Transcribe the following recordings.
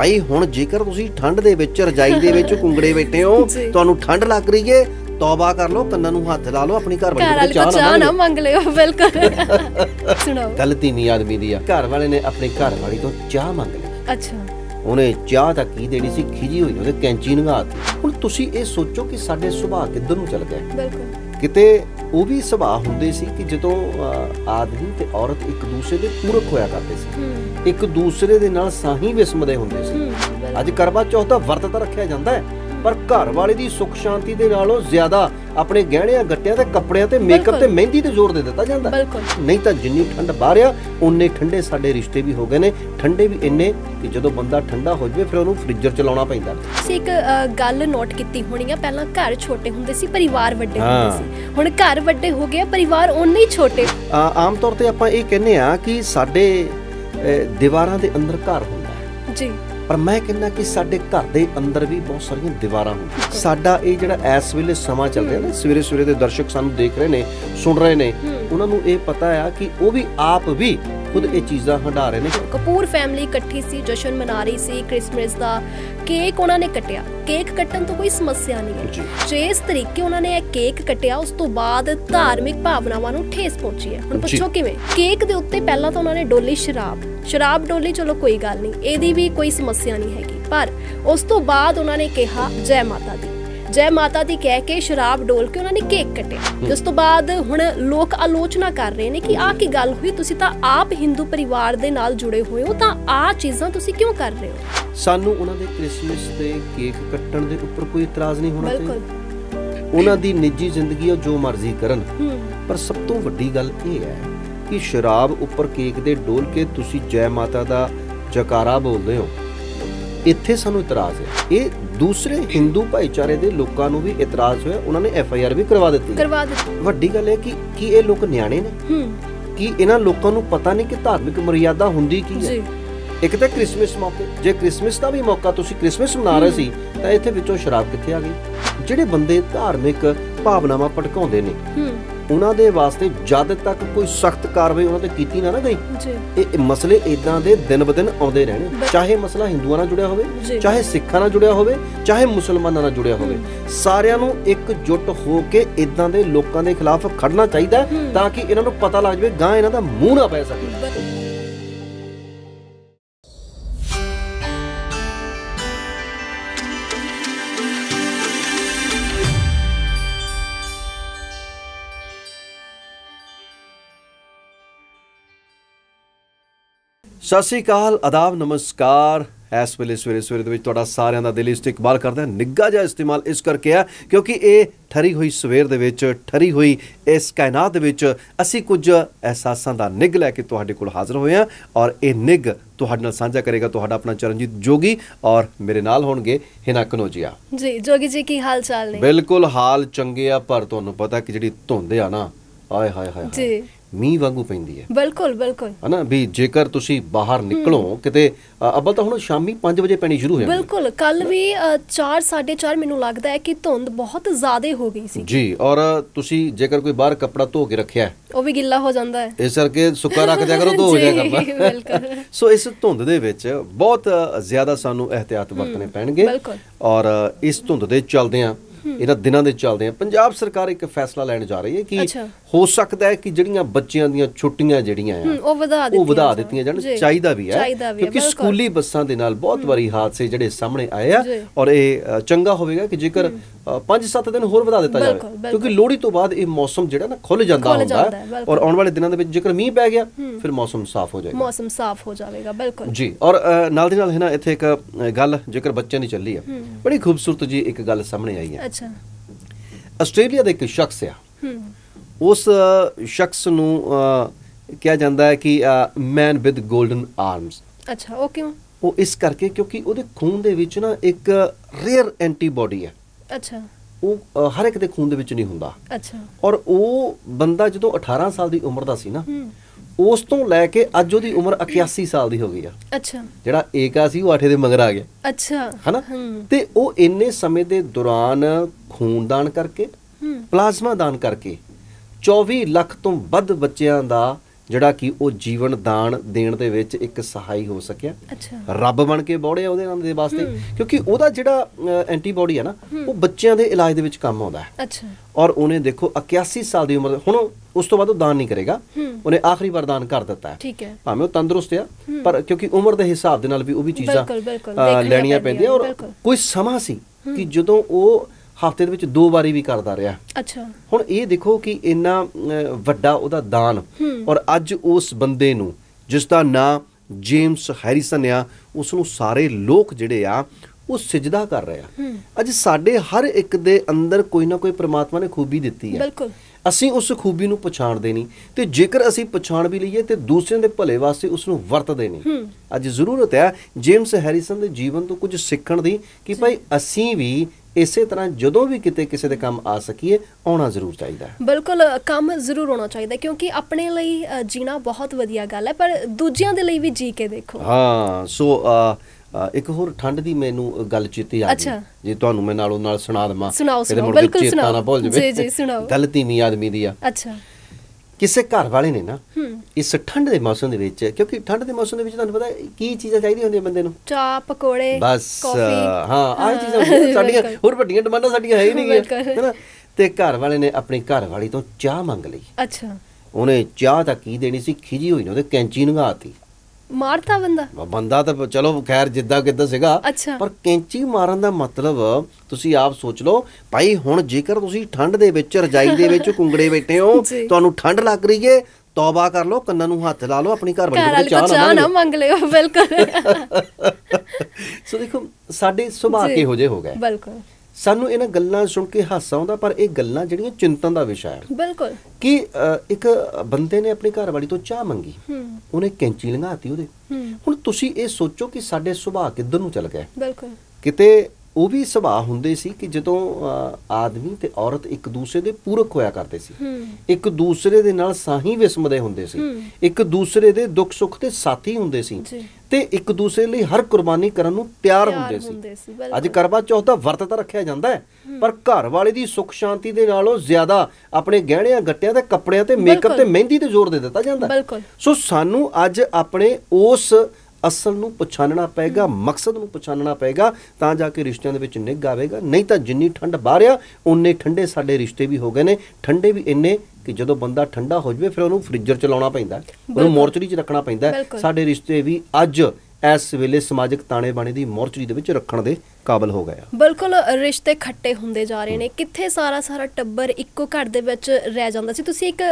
ਭਾਈ ਹੁਣ ਜੇਕਰ ਤੁਸੀਂ ਠੰਡ ਦੇ ਵਿੱਚ ਰਜਾਈ ਦੇ ਵਿੱਚ ਕੁੰਗੜੇ ਬੈਠੇ ਹੋ। ਤੁਹਾਨੂੰ ਠੰਡ ਲੱਗ ਰਹੀ ਏ ਤੌਬਾ ਕਰ ਲਓ ਕੰਨਾਂ ਨੂੰ ਹੱਥ ਲਾ ਲਓ ਆਪਣੀ ਘਰ ਵਾਲੀ ਕੋ ਚਾਹ ਨਾ ਨਾ ਮੰਗੋ ਮੰਗ ਲਿਓ ਬਿਲਕੁਲ। ਸੁਣਾਓ। ਗਲਤੀ ਨਹੀਂ ਆਦਮੀ ਦੀ ਆ। ਘਰ ਵਾਲੇ ਨੇ ਆਪਣੀ ਘਰ ਵਾਲੀ ਤੋਂ ਚਾਹ ਮੰਗ ਲਈ ਅੱਛਾ। ਉਹਨੇ ਚਾਹ ਤਾਂ ਕੀ ਦੇਣੀ ਸੀ? ਖਿਜੀ ਹੋਈ ਉਹਦੇ ਕੈਂਚੀ ਨਗਾਤੀ ਹੁਣ ਤੁਸੀਂ ਇਹ ਸੋਚੋ ਕਿ ਸਾਡੇ ਸੁਭਾਅ ਕਿੱਧਰ ਨੂੰ ਚੱਲ ਗਏ। ਬਿਲਕੁਲ। ਕਿਤੇ ਉਹ ਵੀ ਸੁਭਾਅ ਹੁੰਦੇ ਸੀ ਕਿ ਜਦੋਂ ਆਦਮੀ ਤੇ ਔਰਤ ਇੱਕ ਦੂਸਰੇ ਦੇ ਪੂਰਕ ਹੋਇਆ ਕਰਦੇ ਸੀ। ਇੱਕ ਦੂਸਰੇ ਦੇ ਨਾਲ ਸਾਹੀ ਵਿਸਮਦੇ ਹੁੰਦੇ ਸੀ। ਅੱਜ ਕਰਵਾ ਚੌਥ ਦਾ ਵਰਤ ਤਾਂ ਰੱਖਿਆ ਜਾਂਦਾ ਹੈ। ਪਰ ਘਰ ਵਾਲੇ ਦੀ ਸੁੱਖ ਸ਼ਾਂਤੀ ਦੇ ਨਾਲੋਂ ਜ਼ਿਆਦਾ ਆਪਣੇ ਗਹਿਣਿਆਂ ਗੱਟਿਆਂ ਤੇ ਕੱਪੜਿਆਂ ਤੇ ਮੇਕਅਪ। ਤੇ ਮਹਿੰਦੀ ਤੇ ਜ਼ੋਰ ਦੇ ਦਿੱਤਾ ਜਾਂਦਾ। ਨਹੀਂ ਤਾਂ ਜਿੰਨੀ ਠੰਡ ਬਾਹਰ ਆ ਉਨੇ ਠੰਡੇ ਸਾਡੇ ਰਿਸ਼ਤੇ ਵੀ ਹੋ ਗਏ ਨੇ। ਠੰਡੇ ਵੀ ਇੰਨੇ ਕਿ ਜਦੋਂ ਬੰਦਾ ਠੰਡਾ ਹੋ ਜਾਵੇ ਫਿਰ ਉਹਨੂੰ ਫ੍ਰਿਜਰ ਚਲਾਉਣਾ ਪੈਂਦਾ। ਤੁਸੀਂ ਇੱਕ ਗੱਲ ਨੋਟ ਕੀਤੀ ਹੋਣੀ ਆ। ਪਹਿਲਾਂ ਘਰ ਛੋਟੇ ਹੁੰਦੇ ਸੀ ਪਰਿਵਾਰ ਵੱਡੇ। ਹੁੰਦੇ ਸੀ। ਹੁਣ ਘਰ ਵੱਡੇ ਹੋ ਗਏ ਪਰਿਵਾਰ ਉਨੇ ਹੀ ਛੋਟੇ। ਆਮ ਤੌਰ ਤੇ ਆਪਾਂ ਇਹ ਕਹਿੰਦੇ ਆ ਕਿ ਸਾਡੇ ਦੀਵਾਰਾਂ ਦੇ ਅੰਦਰ ਘਰ ਹੁੰਦਾ ਹੈ। ਜੀ। ਪਰ ਮੈਂ ਕਹਿੰਦਾ ਕਿ ਸਾਡੇ ਘਰ ਦੇ ਅੰਦਰ ਵੀ ਬਹੁਤ ਸਾਰੀਆਂ ਦੀਵਾਰਾਂ ਹੁੰਦੀਆਂ। ਸਾਡਾ ਇਹ ਜਿਹੜਾ ਇਸ ਵੇਲੇ ਸਮਾਂ ਚੱਲ ਰਿਹਾ ਨਾ ਸਵੇਰੇ ਸਵੇਰੇ ਦੇ ਦਰਸ਼ਕ ਸਾਨੂੰ ਦੇਖ ਰਹੇ ਨੇ ਸੁਣ ਰਹੇ ਨੇ। ਉਹਨਾਂ ਨੂੰ ਇਹ ਪਤਾ ਆ ਕਿ ਉਹ ਵੀ ਆਪ ਵੀ ਖੁਦ ਇਹ ਚੀਜ਼ਾਂ ਹੰਢਾ ਰਹੇ ਨੇ। ਕਪੂਰ ਫੈਮਿਲੀ ਇਕੱਠੀ ਸੀ ਜਸ਼ਨ ਮਨਾ ਰਹੀ ਸੀ ਕ੍ਰਿਸਮਸ ਦਾ। ਕੇਕ ਉਹਨਾਂ ਨੇ ਕੱਟਿਆ। ਕੇਕ ਕੱਟਣ ਤੋਂ ਕੋਈ ਸਮੱਸਿਆ ਨਹੀਂ ਹੈ। ਜੀ। ਇਸ ਤਰੀਕੇ ਉਹਨਾਂ ਨੇ ਇਹ ਕੇਕ ਕੱਟਿਆ ਉਸ ਤੋਂ ਬਾਅਦ ਧਾਰਮਿਕ ਭਾਵਨਾਵਾਂ ਨੂੰ ਠੇਸ ਪਹੁੰਚੀ ਹੈ। ਹੁਣ। ਪੁੱਛੋ ਕਿਵੇਂ? ਕੇਕ ਦੇ ਉੱਤੇ ਪਹਿਲਾਂ ਤਾਂ ਉਹਨਾਂ ਨੇ ਡੋਲੀ ਸ਼ਰਾਬ। ਸ਼ਰਾਬ ਡੋਲੀ ਚਲੋ ਕੋਈ ਗੱਲ ਨਹੀਂ ਇਹਦੀ ਵੀ ਕੋਈ ਸਮੱਸਿਆ ਨਹੀਂ ਹੈਗੀ। ਪਰ ਉਸ ਤੋਂ ਬਾਅਦ ਉਹਨਾਂ ਨੇ ਕਿਹਾ ਜੈ ਮਾਤਾ ਦੀ। ਜੈ ਮਾਤਾ ਦੀ ਕਹਿ ਕੇ ਸ਼ਰਾਬ ਡੋਲ ਕੇ ਉਹਨਾਂ ਨੇ ਕੇਕ ਕੱਟਿਆ ਉਸ ਤੋਂ ਬਾਅਦ ਹੁਣ ਲੋਕ ਆਲੋਚਨਾ ਕਰ ਰਹੇ ਨੇ ਕਿ ਆਹ ਕੀ ਗੱਲ ਹੋਈ? ਤੁਸੀਂ ਤਾਂ ਆਪ ਹਿੰਦੂ ਪਰਿਵਾਰ ਦੇ ਨਾਲ ਜੁੜੇ ਹੋਏ ਹੋ ਤਾਂ ਆਹ ਚੀਜ਼ਾਂ ਤੁਸੀਂ ਕਿਉਂ ਕਰ ਰਹੇ ਹੋ? ਸਾਨੂੰ ਉਹਨਾਂ ਦੇ ਕ੍ਰਿਸਮਸ ਤੇ ਕੇਕ ਕੱਟਣ ਦੇ ਉੱਪਰ ਕੋਈ ਇਤਰਾਜ਼ ਨਹੀਂ ਹੋਣਾ ਚਾਹੀਦਾ। ਉਹਨਾਂ ਦੀ ਨਿੱਜੀ ਜ਼ਿੰਦਗੀ ਆ ਜੋ ਮਰਜ਼ੀ ਕਰਨ। ਪਰ ਸਭ ਤੋਂ ਵੱਡੀ ਗੱਲ ਇਹ ਹੈ ਕਿ ਸ਼ਰਾਬ ਉੱਪਰ ਕੇਕ ਦੇ ਡੋਲ ਕੇ ਤੁਸੀਂ ਜੈ ਮਾਤਾ ਦਾ ਜਕਾਰਾ ਬੋਲਦੇ ਹੋ। ਇੱਥੇ ਸਾਨੂੰ ਇਤਰਾਜ਼ ਹੈ। ਇਹ ਦੂਸਰੇ ਹਿੰਦੂ ਭਾਈਚਾਰੇ ਦੇ ਲੋਕਾਂ ਨੂੰ ਵੀ ਇਤਰਾਜ਼ ਹੋਇਆ। ਉਹਨਾਂ ਨੇ ਐਫ ਆਈ ਆਰ ਵੀ ਕਰਵਾ ਦਿੱਤੀ। ਕਰਵਾ ਦਿੱਤਾ। ਵੱਡੀ ਗੱਲ ਇਹ ਕਿ ਕੀ ਇਹ ਲੋਕ ਨਿਆਣੇ ਨੇ। ਹੂੰ। ਕਿ ਇਹਨਾਂ ਲੋਕਾਂ ਨੂੰ ਪਤਾ ਨਹੀਂ ਕਿ ਧਾਰਮਿਕ ਮਰਿਆਦਾ ਹੁੰਦੀ ਕੀ ਹੈ। ਜੀ। ਇੱਕ ਤਾਂ ਕ੍ਰਿਸਮਸ ਮੌਕੇ। ਜੇ ਕ੍ਰਿਸਮਸ ਦਾ ਵੀ ਮੌਕਾ ਤੁਸੀਂ ਕ੍ਰਿਸਮਸ ਮਨਾ ਰਹੇ ਸੀ ਤਾਂ ਇੱਥੇ ਵਿੱਚੋਂ ਸ਼ਰਾਬ ਕਿੱਥੇ ਆ ਗਈ? ਜਿਹੜੇ ਬੰਦੇ ਧਾਰਮਿਕ ਭਾਵਨਾਵਾਂ ਭਟਕਾਉਂਦੇ ਨੇ ਹੂੰ। ਉਹਨਾਂ ਦੇ ਵਾਸਤੇ ਜਦ ਤੱਕ ਕੋਈ ਸਖਤ ਕਾਰਵਾਈ ਉਹਨਾਂ ਤੇ ਕੀਤੀ ਨਾ ਨਾ ਗਈ ਜੀ ਇਹ ਮਸਲੇ ਇਦਾਂ ਦੇ ਦਿਨ ਬਦਿਨ ਆਉਂਦੇ ਰਹਿਣੇ ਚਾਹੇ ਮਸਲਾ ਹਿੰਦੂਆਂ ਨਾਲ ਜੁੜਿਆ ਹੋਵੇ। ਚਾਹੇ ਸਿੱਖਾਂ ਨਾਲ ਜੁੜਿਆ ਹੋਵੇ ਚਾਹੇ ਮੁਸਲਮਾਨਾਂ ਨਾਲ ਜੁੜਿਆ ਹੋਵੇ ਸਾਰਿਆਂ ਨੂੰ ਇਕਜੁੱਟ ਹੋ ਕੇ ਇਦਾਂ ਦੇ ਲੋਕਾਂ ਦੇ ਖਿਲਾਫ ਖੜਨਾ ਚਾਹੀਦਾ। ਤਾਂ ਕਿ ਇਹਨਾਂ ਨੂੰ ਪਤਾ ਲੱਗ ਜਾਵੇ ਗਾਂ ਇਹਨਾਂ ਦਾ ਮੂੰਹ ਨਾ ਪੈ ਸਕੇ ਸਤਿ ਸ੍ਰੀ ਅਕਾਲ ਆਦਾਬ ਨਮਸਕਾਰ। ਇਸ ਵੇਲੇ ਸਵੇਰੇ ਸਵੇਰੇ ਦੇ ਵਿੱਚ ਤੁਹਾਡਾ ਸਾਰਿਆਂ ਦਾ ਦਿਲੀ ਇਸਤਕਬਾਲ ਕਰਦਾ ਹਾਂ। ਨਿੱਘਾ ਜਿਹਾ ਇਸਤੇਮਾਲ ਇਸ ਕਰਕੇ ਆ ਕਿਉਂਕਿ ਇਹ ਠਰੀ ਹੋਈ ਸਵੇਰ ਦੇ ਵਿੱਚ ਠਰੀ ਹੋਈ ਇਸ ਕਾਇਨਾਤ ਦੇ ਵਿੱਚ ਅਸੀਂ ਕੁਝ ਅਹਿਸਾਸਾਂ ਦਾ ਨਿੱਘ ਲੈ ਕੇ ਤੁਹਾਡੇ ਕੋਲ ਹਾਜ਼ਰ ਹੋਏ ਹਾਂ ਔਰ ਇਹ ਨਿੱਘ ਤੁਹਾਡੇ ਨਾਲ ਸਾਂਝਾ ਕਰੇਗਾ ਤੁਹਾਡਾ ਆਪਣਾ ਚਰਨਜੀਤ ਜੋਗੀ ਔਰ ਮੇਰੇ ਨਾਲ ਹੋਣਗੇ ਹਿਨਾ ਕਨੋਜੀਆ। ਜੀ ਜੋਗੀ ਜੀ ਕੀ ਹਾਲ ਚਾਲ ਨੇ? ਬਿਲਕੁਲ ਹਾਲ ਚੰਗੇ ਆ ਪਰ ਤੁਹਾਨੂੰ ਪਤਾ ਕਿ ਜਿਹੜੀ ਧੁੰਦ ਆ ਨਾ ਆਏ ਹਾਏ ਹਾਏ ਹਾਏ। ਜੀ। ਮੀਂਹ ਵਾਂਗੂ ਪੈਂਦੀ ਹੈ ਬਿਲਕੁਲ ਬਿਲਕੁਲ ਹਨਾ ਵੀ ਜੇਕਰ ਤੁਸੀਂ ਬਾਹਰ ਨਿਕਲੋ ਕਿਤੇ ਅੱਬਲ ਤਾਂ ਹੁਣ ਸ਼ਾਮੀ 5 ਵਜੇ ਪੈਣੀ ਸ਼ੁਰੂ ਹੋ ਜਾਂਦੀ। ਬਿਲਕੁਲ ਕੱਲ ਵੀ 4 4:30 ਮੈਨੂੰ ਲੱਗਦਾ ਹੈ ਕਿ ਧੁੰਦ ਬਹੁਤ ਜ਼ਿਆਦਾ ਹੋ ਗਈ ਸੀ ਜੀ ਔਰ ਤੁਸੀਂ ਜੇਕਰ ਕੋਈ ਬਾਹਰ ਕੱਪੜਾ ਧੋ ਕੇ ਰੱਖਿਆ ਹੈ ਉਹ ਵੀ ਗਿੱਲਾ ਹੋ ਜਾਂਦਾ ਹੈ ਇਸ ਕਰਕੇ ਸੁੱਕਾ ਰੱਖ ਦਿਆ ਕਰੋ ਧੋ ਹੋ ਜਾਇਆ ਜੀ, ਕਰਨਾ ਬਿਲਕੁਲ। ਸੋ ਇਸ ਧੁੰਦ ਦੇ ਵਿੱਚ ਬਹੁਤ ਜ਼ਿਆਦਾ ਸਾਨੂੰ ਇhtiyat ਵਰਤਣੇ ਪੈਣਗੇ ਬਿਲਕੁਲ। ਔਰ ਇਸ ਧੁੰਦ ਦੇ ਚੱਲਦਿਆਂ ਇਹਨਾਂ ਦਿਨਾਂ ਦੇ ਚੱਲਦਿਆਂ ਪੰਜਾਬ ਸਰਕਾਰ ਇੱਕ ਫੈਸਲਾ ਲੈਣ ਜਾ ਰਹੀ ਹੈ ਕਿ। ਹੋ ਸਕਦਾ ਹੈ ਕਿ ਜਿਹੜੀਆਂ ਬੱਚਿਆਂ ਦੀਆਂ ਛੁੱਟੀਆਂ ਜਿਹੜੀਆਂ ਆ ਉਹ ਵਧਾ ਉਹ ਦਿੱਤੀਆਂ ਵਧਾ ਜਾਣ। ਦਿੱਤੀਆਂ ਜਾਣ। ਚਾਹੀਦਾ ਵੀ ਹੈ ਕਿਉਂਕਿ। ਸਕੂਲੀ ਬੱਸਾਂ ਦੇ ਨਾਲ ਬਹੁਤ ਵਾਰੀ ਹਾਦਸੇ ਜਿਹੜੇ ਸਾਹਮਣੇ ਆਏ ਆ। ਔਰ ਇਹ ਚੰਗਾ ਹੋਵੇਗਾ ਕਿ ਜੇਕਰ 5-7 ਦਿਨ ਹੋਰ ਵਧਾ ਦਿੱਤਾ ਜਾਵੇ। ਕਿਉਂਕਿ ਲੋਹੜੀ ਤੋਂ ਬਾਅਦ ਇਹ ਮੌਸਮ ਜਿਹੜਾ ਨਾ ਖੁੱਲ ਜਾਂਦਾ ਹੁੰਦਾ। ਔਰ ਆਉਣ ਵਾਲੇ ਦਿਨਾਂ ਦੇ ਵਿੱਚ ਜੇਕਰ ਮੀਂਹ ਪੈ ਗਿਆ ਫਿਰ ਮੌਸਮ ਸਾਫ਼ ਹੋ ਜਾਏਗਾ। ਮੌਸਮ ਸਾਫ਼ ਹੋ ਜਾਵੇਗਾ ਬਿਲਕੁਲ। ਜੀ ਔਰ ਨਾਲ ਦੀ ਨਾਲ ਹੈ ਨਾ ਇੱਥੇ ਇੱਕ ਗੱਲ ਜੇਕਰ ਬੱਚਿਆਂ ਦੀ ਚੱਲੀ ਆ ਬੜੀ ਖੂਬਸੂਰਤ ਜੀ ਇੱਕ ਗੱਲ ਸਾਹਮਣੇ ਆਈ ਹੈ। ਅੱਛਾ। ਆਸਟ੍ਰੇਲੀਆ ਦਾ ਇੱਕ ਸ਼ਖਸ ਆ। ਉਸ ਸ਼ਖਸ ਨੂੰ ਕਿਹਾ ਜਾਂਦਾ ਹੈ ਕਿ ਮੈਨ ਵਿਦ 골ਡਨ ਆਰਮਸ ਅੱਛਾ ਉਹ ਕਿਉਂ? ਉਹ ਇਸ ਕਰਕੇ ਕਿਉਂਕਿ ਉਹਦੇ ਖੂਨ ਦੇ ਵਿੱਚ ਨਾ ਇੱਕ ਰੇਅਰ ਐਂਟੀਬਾਡੀ ਹੈ। ਅੱਛਾ। ਉਹ ਹਰ ਇੱਕ ਦੇ ਖੂਨ ਦੇ ਵਿੱਚ ਨਹੀਂ ਹੁੰਦਾ। ਅੱਛਾ। ਔਰ ਉਹ ਬੰਦਾ ਜਦੋਂ 18 ਸਾਲ ਦੀ ਉਮਰ ਦਾ ਸੀ ਨਾ ਉਸ ਤੋਂ ਲੈ ਕੇ ਅੱਜ ਉਹਦੀ ਉਮਰ 81 ਸਾਲ ਦੀ ਹੋ ਗਈ ਆ। ਅੱਛਾ। ਜਿਹੜਾ ਏਕਾ ਸੀ ਉਹ 8 ਦੇ ਮਗਰ ਆ ਗਿਆ। ਅੱਛਾ। ਹਨਾ? ਤੇ ਉਹ ਇੰਨੇ ਸਮੇਂ ਦੇ ਦੌਰਾਨ ਖੂਨਦਾਨ ਕਰਕੇ ਪਲਾਜ਼ਮਾ ਦਾਨ ਕਰਕੇ 24 ਲੱਖ ਤੋਂ ਵੱਧ ਬੱਚਿਆਂ ਦਾ ਜਿਹੜਾ ਕਿ ਉਹ ਜੀਵਨ ਦਾਨ ਦੇਣ ਦੇ ਵਿੱਚ ਇੱਕ ਸਹਾਈ ਹੋ ਸਕਿਆ। ਰੱਬ ਬਣ ਕੇ ਬੋੜਿਆ ਉਹਦੇ ਨਾਲ ਦੇ ਵਾਸਤੇ। ਕਿਉਂਕਿ ਉਹਦਾ ਜਿਹੜਾ ਐਂਟੀਬਾਡੀ ਹੈ ਨਾ ਉਹ ਬੱਚਿਆਂ ਦੇ ਇਲਾਜ ਦੇ ਵਿੱਚ ਕੰਮ ਆਉਂਦਾ ਹੈ। ਅੱਛਾ। ਔਰ ਉਹਨੇ ਦੇਖੋ 81 ਸਾਲ ਦੀ ਉਮਰ ਹੁਣ ਉਸ ਤੋਂ ਬਾਅਦ ਉਹ ਦਾਨ ਨਹੀਂ ਕਰੇਗਾ। ਉਹਨੇ ਆਖਰੀ ਵਾਰ ਦਾਨ ਕਰ ਦਿੱਤਾ ਹੈ। ਠੀਕ ਹੈ। ਭਾਵੇਂ ਉਹ ਤੰਦਰੁਸਤ ਆ ਪਰ ਕਿਉਂਕਿ ਉਮਰ ਦੇ ਹਿਸਾਬ ਦੇ ਨਾਲ ਵੀ ਉਹ ਵੀ ਚੀਜ਼ਾਂ ਲੈਣੀਆਂ ਪੈਂਦੀਆਂ, ਔਰ। ਕੋਈ ਸਮਾਂ ਸੀ ਕਿ ਜਦੋਂ ਉਹ ਹਫ਼ਤੇ ਦੇ ਵਿੱਚ ਦੋ ਵਾਰੀ ਵੀ ਕਰਦਾ ਰਿਹਾ। ਅੱਛਾ। ਹੁਣ ਇਹ ਦੇਖੋ ਕਿ ਇੰਨਾ ਵੱਡਾ ਉਹਦਾ ਦਾਨ ਔਰ ਅੱਜ ਉਸ ਬੰਦੇ ਨੂੰ ਜਿਸ ਦਾ ਨਾਮ ਜੇਮਸ ਹੈਰੀਸਨ ਆ ਉਸ ਨੂੰ ਸਾਰੇ ਲੋਕ ਜਿਹੜੇ ਆ ਉਹ ਸਜਦਾ ਕਰ ਰਹੇ ਆ। ਅੱਜ ਸਾਡੇ ਹਰ ਇੱਕ ਦੇ ਅੰਦਰ ਕੋਈ ਨਾ ਕੋਈ ਪ੍ਰਮਾਤਮਾ ਨੇ ਖੂਬੀ ਦਿੱਤੀ ਹੈ ਬਿਲਕੁਲ। ਅਸੀਂ ਉਸ ਖੂਬੀ ਨੂੰ ਪਛਾਣਦੇ ਨਹੀਂ ਤੇ ਜੇਕਰ ਅਸੀਂ ਪਛਾਣ ਵੀ ਲਈਏ ਤੇ ਦੂਸਰਿਆਂ ਦੇ ਭਲੇ ਵਾਸਤੇ ਉਸ ਨੂੰ ਵਰਤਦੇ ਨਹੀਂ। ਅੱਜ ਜ਼ਰੂਰਤ ਹੈ ਜੇਮਸ ਹੈਰੀਸਨ ਦੇ ਜੀਵਨ ਤੋਂ ਕੁਝ ਸਿੱਖਣ ਦੀ ਕਿ ਭਾਈ ਅਸੀਂ ਵੀ ਇਸੇ ਤਰ੍ਹਾਂ ਜਦੋਂ ਵੀ ਕਿਤੇ ਕਿਸੇ ਦੇ ਕੰਮ ਆ ਸਕੀਏ ਆਉਣਾ ਜ਼ਰੂਰ ਚਾਹੀਦਾ ਹੈ। ਬਿਲਕੁਲ ਕੰਮ ਜ਼ਰੂਰ ਹੋਣਾ ਚਾਹੀਦਾ ਕਿਉਂਕਿ ਆਪਣੇ ਲਈ ਜੀਣਾ ਬਹੁਤ ਵਧੀਆ ਗੱਲ ਹੈ ਪਰ ਦੂਜਿਆਂ ਦੇ ਲਈ ਵੀ ਜੀ ਕੇ ਦੇਖੋ। ਹਾਂ ਸੋ ਇੱਕ ਹੋਰ ਠੰਡ ਦੀ ਮੈਨੂੰ ਗੱਲ ਚੇਤੇ ਆ ਗਈ। ਜੇ ਤੁਹਾਨੂੰ ਮੈਂ ਨਾਲੋਂ ਨਾਲ ਸੁਣਾ ਦਵਾਂ ਸੁਣਾਓ, ਬਿਲਕੁਲ ਸੁਣਾਓ। ਜੀ, ਜੀ, ਸੁਣਾਓ। ਗੱਲ ਧੀਮੀ ਆਦਮੀ ਦੀ ਆ। ਅੱਛਾ। ਕਿਸੇ ਘਰ ਵਾਲੇ ਨੇ ਨਾ ਇਸ ਠੰਡ ਦੇ ਮੌਸਮ ਦੇ ਵਿੱਚ ਕਿਉਂਕਿ ਠੰਡ ਦੇ ਮੌਸਮ ਦੇ ਵਿੱਚ ਤੁਹਾਨੂੰ ਪਤਾ ਕੀ ਚੀਜ਼ਾਂ ਚਾਹੀਦੀਆਂ ਹੁੰਦੀਆਂ ਬੰਦੇ ਨੂੰ? ਚਾਹ ਪਕੌੜੇ ਬਸ ਹਾਂ ਆਹ ਚੀਜ਼ਾਂ ਸਾਡੀਆਂ। ਹੋਰ ਵੱਡੀਆਂ ਡਿਮਾਂਡਾਂ ਸਾਡੀਆਂ ਹੈ ਹੀ ਨਹੀਂ। ਹੈਨਾ ਤੇ ਘਰ ਵਾਲੇ ਨੇ ਆਪਣੀ ਘਰ ਵਾਲੀ ਤੋਂ ਚਾਹ ਮੰਗ ਲਈ। ਅੱਛਾ। ਉਹਨੇ ਚਾਹ ਤਾਂ ਕੀ ਦੇਣੀ ਸੀ? ਖਿਜੀ ਹੋਈ ਨੇ ਉਹਦੇ ਕੈਂਚੀ ਨੰਗਾਤੀ ਮਾਰਤਾ ਬੰਦਾ ਬੰਦਾ ਤਾਂ ਚਲੋ ਖੈਰ ਜਿੱਦਾਂ ਕਿੱਦਾਂ ਸੀਗਾ। ਪਰ ਕੈਂਚੀ ਮਾਰਨ ਦਾ ਮਤਲਬ ਤੁਸੀਂ ਆਪ ਸੋਚ ਲਓ ਭਾਈ ਹੁਣ ਜੇਕਰ ਤੁਸੀਂ ਠੰਡ ਦੇ ਵਿੱਚ ਰਜਾਈ ਦੇ ਵਿੱਚ ਕੁੰਗੜੇ ਬੈਠੇ ਹੋ। ਤੁਹਾਨੂੰ ਠੰਡ ਲੱਗ ਰਹੀ ਏ ਤੌਬਾ ਕਰ ਲਓ ਕੰਨਾਂ ਨੂੰ ਹੱਥ ਲਾ ਲਓ ਆਪਣੀ ਘਰ ਵਾਲੀ ਤੋਂ ਚਾਹ ਚਾਹ ਨਾ ਨਾ ਮੰਗ ਲਿਓ ਬਿਲਕੁਲ ਸੋ ਦੇਖੋ ਸਾਡੇ ਸੁਭਾਅ। ਕਿਹੋ ਜਿਹੇ ਹੋ ਗਏ ਬਿਲਕੁਲ ਸਾਨੂੰ ਇਹਨਾਂ ਗੱਲਾਂ ਸੁਣ ਕੇ ਹਾਸਾ ਆਉਂਦਾ ਪਰ ਇਹ ਗੱਲਾਂ ਜਿਹੜੀਆਂ ਚਿੰਤਨ ਦਾ ਵਿਸ਼ਾ ਹੈ। ਬਿਲਕੁਲ। ਕਿ ਇੱਕ ਬੰਦੇ ਨੇ ਆਪਣੀ ਘਰ ਵਾਲੀ ਤੋਂ ਚਾਹ ਮੰਗੀ। ਉਹਨੇ ਕੈਂਚੀ ਲੰਘਾਤੀ ਉਹਦੇ। ਹੁਣ ਤੁਸੀਂ ਇਹ ਸੋਚੋ ਕਿ ਸਾਡੇ ਸੁਭਾਅ ਕਿੱਧਰ ਨੂੰ ਚੱਲ ਗਏ ਬਿਲਕੁਲ। ਕਿਤੇ ਉਹ ਵੀ ਸੁਭਾਅ ਹੁੰਦੇ ਸੀ ਕਿ ਜਦੋਂ ਆਦਮੀ ਤੇ ਔਰਤ ਇੱਕ ਦੂਸਰੇ ਦੇ ਪੂਰਕ ਹੋਇਆ ਕਰਦੇ ਸੀ। ਇੱਕ ਦੂਸਰੇ ਦੇ ਨਾਲ ਸਾਹੀ ਵਿਸਮਦੇ ਹੁੰਦੇ ਸੀ। ਇੱਕ ਦੂਸਰੇ ਦੇ ਦੁੱਖ ਸੁੱਖ ਦੇ ਸਾਥੀ ਹੁੰਦੇ ਸੀ। ਤੇ ਇੱਕ ਦੂਸਰੇ ਲਈ ਹਰ ਕੁਰਬਾਨੀ ਕਰਨ ਨੂੰ ਤਿਆਰ ਹੁੰਦੇ ਸੀ। ਅੱਜ ਕਰਵਾ ਚੌਥ ਦਾ ਵਰਤ ਤਾਂ ਰੱਖਿਆ ਜਾਂਦਾ ਹੈ ਪਰ ਘਰ ਵਾਲੇ ਦੀ ਸੁੱਖ ਸ਼ਾਂਤੀ ਦੇ ਨਾਲੋਂ ਜ਼ਿਆਦਾ ਆਪਣੇ ਗਹਿਣਿਆਂ ਗੱਟਿਆਂ ਤੇ ਕੱਪੜਿਆਂ ਤੇ ਮੇਕਅਪ। ਤੇ ਮਹਿੰਦੀ ਤੇ ਜ਼ੋਰ ਦੇ ਦਿੱਤਾ ਜਾਂਦਾ ਸੋ ਸਾਨੂੰ ਅੱਜ ਆਪਣੇ ਉਸ ਅਸਲ ਨੂੰ ਪਛਾਨਣਾ ਪਏਗਾ ਮਕਸਦ ਨੂੰ ਪਛਾਨਣਾ ਪਏਗਾ ਤਾਂ ਜਾ ਕੇ ਰਿਸ਼ਤਿਆਂ ਦੇ ਵਿੱਚ ਨਿੱਘ ਆਵੇਗਾ। ਨਹੀਂ ਤਾਂ ਜਿੰਨੀ ਠੰਡ ਬਾਹਰ ਆ ਉਨੇ ਠੰਡੇ ਸਾਡੇ ਰਿਸ਼ਤੇ ਵੀ ਹੋ ਗਏ ਨੇ ਠੰਡੇ ਵੀ ਇੰਨੇ ਕਿ ਜਦੋਂ ਬੰਦਾ ਠੰਡਾ ਹੋ ਜਾਵੇ ਫਿਰ ਉਹਨੂੰ ਫ੍ਰਿਜਰ ਚ ਲਾਉਣਾ ਪੈਂਦਾ ਉਹਨੂੰ। ਮੋਰਚਰੀ ਚ ਰੱਖਣਾ ਪੈਂਦਾ। ਸਾਡੇ ਰਿਸ਼ਤੇ ਵੀ ਅੱਜ ਇਸ ਵੇਲੇ ਸਮਾਜਿਕ ਤਾਣੇ ਬਾਣੇ ਦੀ ਮੋਰਚਰੀ ਦੇ ਵਿੱਚ ਰੱਖਣ ਦੇ ਕਾਬਲ ਹੋ ਗਏ ਆ। ਬਿਲਕੁਲ ਰਿਸ਼ਤੇ ਖੱਟੇ ਹੁੰਦੇ ਜਾ ਰਹੇ ਨੇ। ਕਿੱਥੇ ਸਾਰਾ ਸਾਰਾ ਟੱਬਰ ਇੱਕੋ ਘਰ ਦੇ ਵਿੱਚ ਰਹਿ ਜਾਂਦਾ ਸੀ? ਤੁਸੀਂ ਇੱਕ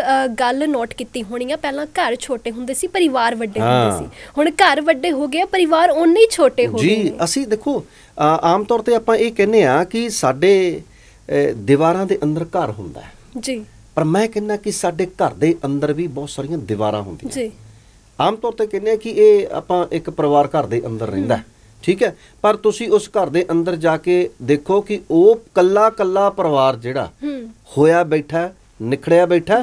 ਗੱਲ ਨੋਟ ਕੀਤੀ ਹੋਣੀ ਆ। ਪਹਿਲਾਂ ਘਰ ਛੋਟੇ ਹੁੰਦੇ ਸੀ ਪਰਿਵਾਰ ਵੱਡੇ ਹੁੰਦੇ। ਸੀ। ਹੁਣ ਘਰ ਵੱਡੇ ਹੋ ਗਏ ਪਰਿਵਾਰ ਓਨੇ ਹੀ ਛੋਟੇ ਹੋ ਗਏ ਜੀ ਅਸੀਂ ਦੇਖੋ ਆਮ ਤੌਰ ਤੇ ਆਪਾਂ ਇਹ ਕਹਿੰਦੇ ਆ ਕਿ ਸਾਡੇ ਦੀਵਾਰਾਂ ਦੇ ਅੰਦਰ ਘਰ ਹੁੰਦਾ ਹੈ। ਜੀ। ਪਰ ਮੈਂ ਕਹਿੰਦਾ ਕਿ ਸਾਡੇ ਘਰ ਦੇ ਅੰਦਰ ਵੀ ਬਹੁਤ ਸਾਰੀਆਂ ਦੀਵਾਰਾਂ ਹੁੰਦੀਆਂ। ਜੀ। ਆਮ ਤੌਰ ਤੇ ਕਹਿੰਦੇ ਆ ਕਿ ਇਹ ਆਪਾਂ ਇੱਕ ਪਰਿਵਾਰ ਘਰ ਦੇ ਅੰਦਰ ਰਹਿੰਦਾ ਠੀਕ ਹੈ? ਪਰ ਤੁਸੀਂ ਉਸ ਘਰ ਦੇ ਅੰਦਰ ਜਾ ਕੇ ਦੇਖੋ ਕਿ ਉਹ ਕੱਲਾ ਕੱਲਾ ਪਰਿਵਾਰ ਜਿਹੜਾ ਹੋਇਆ ਬੈਠਾ ਨਿਖੜਿਆ ਬੈਠਾ।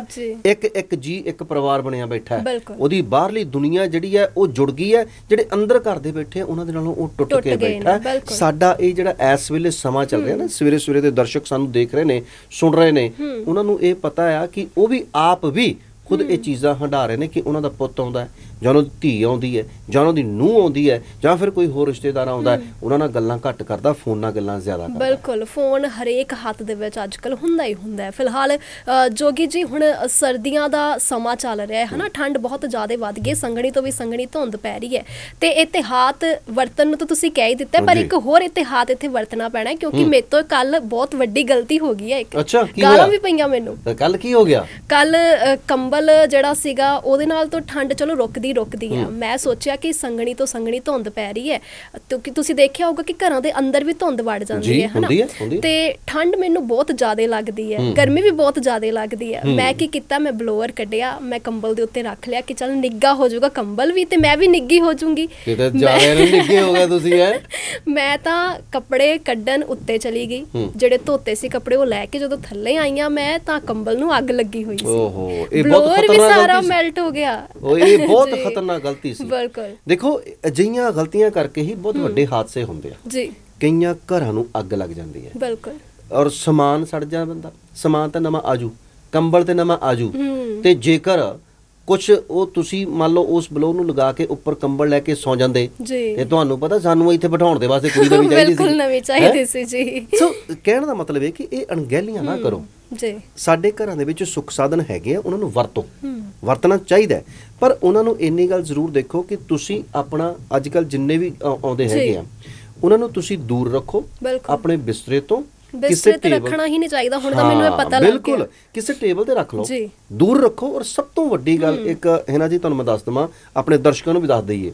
ਇੱਕ ਇੱਕ ਜੀ ਇੱਕ ਪਰਿਵਾਰ ਬਣਿਆ ਬੈਠਾ। ਉਹਦੀ ਬਾਹਰਲੀ ਦੁਨੀਆ ਜਿਹੜੀ ਹੈ ਉਹ ਜੁੜ ਗਈ ਹੈ ਜਿਹੜੇ ਅੰਦਰ ਘਰ ਦੇ ਬੈਠੇ ਉਹਨਾਂ ਦੇ ਨਾਲੋਂ ਉਹ ਟੁੱਟ ਕੇ ਬੈਠਾ। ਸਾਡਾ ਇਹ ਜਿਹੜਾ ਇਸ ਵੇਲੇ ਸਮਾਂ ਚੱਲ ਰਿਹਾ ਨਾ ਸਵੇਰੇ ਸਵੇਰੇ ਦੇ ਦਰਸ਼ਕ ਸਾਨੂੰ ਦੇਖ ਰਹੇ ਨੇ ਸੁਣ ਰਹੇ ਨੇ ਉਹਨਾਂ ਨੂੰ ਇਹ ਪਤਾ ਆ ਕਿ ਉਹ ਵੀ ਆਪ ਵੀ ਖੁਦ ਇਹ ਚੀਜ਼ਾਂ ਹੰਢਾ ਰਹੇ ਨੇ ਕਿ ਉਹਨਾਂ ਦਾ ਪੁੱਤ ਆਉਂਦਾ ਹੈ ਜਾਂ ਉਹਨਾਂ ਦੀ ਧੀ ਆਉਂਦੀ ਹੈ ਜਾਂ ਉਹਨਾਂ ਦੀ ਨੂੰਹ ਆਉਂਦੀ ਹੈ ਜਾਂ ਫਿਰ ਕੋਈ ਹੋਰ ਰਿਸ਼ਤੇਦਾਰ ਆਉਂਦਾ ਹੈ ਉਹਨਾਂ ਨਾਲ ਗੱਲਾਂ ਘੱਟ ਕਰਦਾ ਫੋਨ ਨਾਲ ਗੱਲਾਂ ਜ਼ਿਆਦਾ ਕਰਦਾ। ਬਿਲਕੁਲ ਫੋਨ ਹਰੇਕ ਹੱਥ ਦੇ ਵਿੱਚ ਅੱਜਕੱਲ ਹੁੰਦਾ ਹੀ ਹੁੰਦਾ ਹੈ। ਫਿਲਹਾਲ ਜੋਗੀ ਜੀ ਹੁਣ ਸਰਦੀਆਂ ਦਾ ਸਮਾਂ ਚੱਲ ਰਿਹਾ ਹੈ ਹਨਾ? ਠੰਡ ਬਹੁਤ ਜ਼ਿਆਦਾ ਵੱਧ ਗਈ ਸੰਘਣੀ ਤੋਂ ਵੀ ਸੰਘਣੀ ਧੁੰਦ ਪੈ ਰਹੀ ਹੈ। ਤੇ ਇਤਿਹਾਤ ਵਰਤਨ ਨੂੰ ਤਾਂ ਤੁਸੀਂ ਕਹਿ ਹੀ ਦਿੱਤਾ ਪਰ। ਇੱਕ ਹੋਰ ਇਤਿਹਾਤ ਇੱਥੇ ਵਰਤਣਾ ਪੈਣਾ ਕਿਉਂਕਿ ਮੇਰੇ ਤੋਂ ਕੱਲ ਬਹੁਤ ਵੱਡੀ ਗਲਤੀ ਹੋ ਗਈ ਹੈ ਇੱਕ। ਅੱਛਾ, ਕੀ ਗਾਲਾਂ ਹੋਇਆ? ਵੀ ਪਈਆਂ ਮੈਨੂੰ। ਕੱਲ ਕੀ ਹੋ ਗਿਆ? ਕੱਲ ਕੰਬਲ ਜਿਹੜਾ ਸੀਗਾ ਉਹਦੇ ਨਾਲ ਤਾਂ ਠੰਡ ਚਲੋ ਰੁਕਦੀ ਰੁਕਦੀ ਆ। ਮੈਂ ਸੋਚਿਆ ਕਿ ਸੰਗਣੀ ਤੋਂ ਸੰਗਣੀ ਧੁੰਦ ਪੈ ਰਹੀ ਹੈ। ਕਿਉਂਕਿ ਤੁਸੀਂ ਦੇਖਿਆ ਹੋਊਗਾ ਕਿ ਘਰਾਂ ਦੇ ਅੰਦਰ ਵੀ ਧੁੰਦ ਵੜ ਜਾਂਦੀ ਹੈ ਹਨਾ। ਤੇ ਠੰਡ ਮੈਨੂੰ ਬਹੁਤ ਜ਼ਿਆਦਾ ਲੱਗਦੀ ਹੈ। ਗਰਮੀ ਵੀ ਬਹੁਤ ਜ਼ਿਆਦਾ ਲੱਗਦੀ ਹੈ। ਮੈਂ ਕੀ ਕੀਤਾ ਮੈਂ ਬਲੋਅਰ ਕੱਢਿਆ ਮੈਂ ਕੰਬਲ ਦੇ ਉੱਤੇ ਰੱਖ ਲਿਆ ਕਿ ਚਲ ਨਿੱਗਾ ਹੋ ਜਾਊਗਾ ਕੰਬਲ ਵੀ ਤੇ ਮੈਂ ਵੀ ਨਿੱਗੀ ਹੋ ਜਾਊਂਗੀ। ਕਿਤੇ ਜ਼ਿਆਦਾ ਨਿੱਗੇ ਹੋ ਗਏ ਤੁਸੀਂ ਐ ਮੈਂ ਤਾਂ ਕੱਪੜੇ ਕੱਢਣ ਉੱਤੇ ਚਲੀ ਗਈ। ਜਿਹੜੇ ਧੋਤੇ ਸੀ ਕੱਪੜੇ ਉਹ ਲੈ ਕੇ ਜਦੋਂ ਥੱਲੇ ਆਈਆਂ ਮੈਂ ਤਾਂ ਕੰਬਲ ਨੂੰ ਅੱਗ ਲੱਗੀ ਹੋਈ ਸੀ। ਓਹੋ ਇਹ ਬਹੁਤ ਬਲੋਅਰ ਵੀ ਸਾਰਾ ਮੈਲਟ ਹੋ ਗਿਆ। ਉਹ ਇਹ ਬਹੁਤ। ਖਤਰਨਾਕ ਗਲਤੀ ਸੀ। ਬਿਲਕੁਲ। ਦੇਖੋ ਅਜਿਹੀਆਂ ਗਲਤੀਆਂ ਕਰਕੇ ਹੀ ਬਹੁਤ ਵੱਡੇ ਹਾਦਸੇ ਹੁੰਦੇ ਆ। ਜੀ। ਕਈਆਂ ਘਰਾਂ ਨੂੰ ਅੱਗ ਲੱਗ ਜਾਂਦੀ ਹੈ। ਬਿਲਕੁਲ। ਔਰ ਸਮਾਨ ਸੜ ਜਾ ਬੰਦਾ। ਸਮਾਨ ਤਾਂ ਨਵਾਂ ਆਜੂ। ਕੰਬਲ ਤੇ ਨਵਾਂ ਆਜੂ। ਤੇ ਜੇਕਰ ਕੁਝ ਉਹ ਤੁਸੀਂ ਮੰਨ ਲਓ ਉਸ ਬਲੋ ਨੂੰ ਲਗਾ ਕੇ ਉੱਪਰ ਕੰਬਲ ਲੈ ਕੇ ਸੌ ਜਾਂਦੇ ਤੇ ਤੁਹਾਨੂੰ ਪਤਾ ਸਾਨੂੰ ਇੱਥੇ ਬਿਠਾਉਣ ਦੇ ਵਾਸਤੇ ਕੁੜੀ ਨਵੀਂ ਚਾਹੀਦੀ ਸੀ। ਬਿਲਕੁਲ ਨਵੀਂ ਚਾਹੀਦੀ ਸੀ ਜੀ। ਸੋ ਕਹਿਣ ਦਾ ਮਤਲਬ ਇਹ ਕਿ ਇਹ ਅਣਗਹਿਲੀਆਂ ਨਾ ਕਰੋ। ਜੀ। ਸਾਡੇ ਘਰਾਂ ਦੇ ਵਿੱਚ ਸੁੱਖ ਸਾਧਨ ਹੈਗੇ ਆ ਉਹਨਾਂ ਨੂੰ ਵਰਤੋ। ਵਰਤਣਾ ਚਾਹੀਦਾ। ਪਰ ਉਹਨਾਂ ਨੂੰ ਇੰਨੀ ਗੱਲ ਜ਼ਰੂਰ ਦੇਖੋ ਕਿ ਤੁਸੀਂ ਆਪਣਾ ਅੱਜ ਕੱਲ ਜਿੰਨੇ ਵੀ ਆਉਂਦੇ। ਹੈਗੇ ਆ ਉਹਨਾਂ ਨੂੰ ਤੁਸੀਂ ਦੂਰ ਰੱਖੋ ਬਿਲਕੁਲ। ਆਪਣੇ ਬਿਸਤਰੇ ਤੋਂ ਬਿਸਤਰੇ ਤੇ ਰੱਖਣਾ ਹੀ ਨਹੀਂ ਚਾਹੀਦਾ ਹੁਣ ਤਾਂ ਮੈਨੂੰ ਇਹ ਪਤਾ ਲੱਗ ਬਿਲਕੁਲ। ਗਿਆ। ਕਿਸੇ ਟੇਬਲ ਤੇ ਰੱਖ ਲਓ। ਦੂਰ ਰੱਖੋ ਔਰ ਸਭ ਤੋਂ ਵੱਡੀ ਗੱਲ ਇੱਕ ਹੈ ਨਾ ਜੀ ਤੁਹਾਨੂੰ ਮੈਂ ਦੱਸ ਦਵਾਂ ਆਪਣੇ ਦਰਸ਼ਕਾਂ ਨੂੰ ਵੀ ਦੱਸ ਦਈਏ।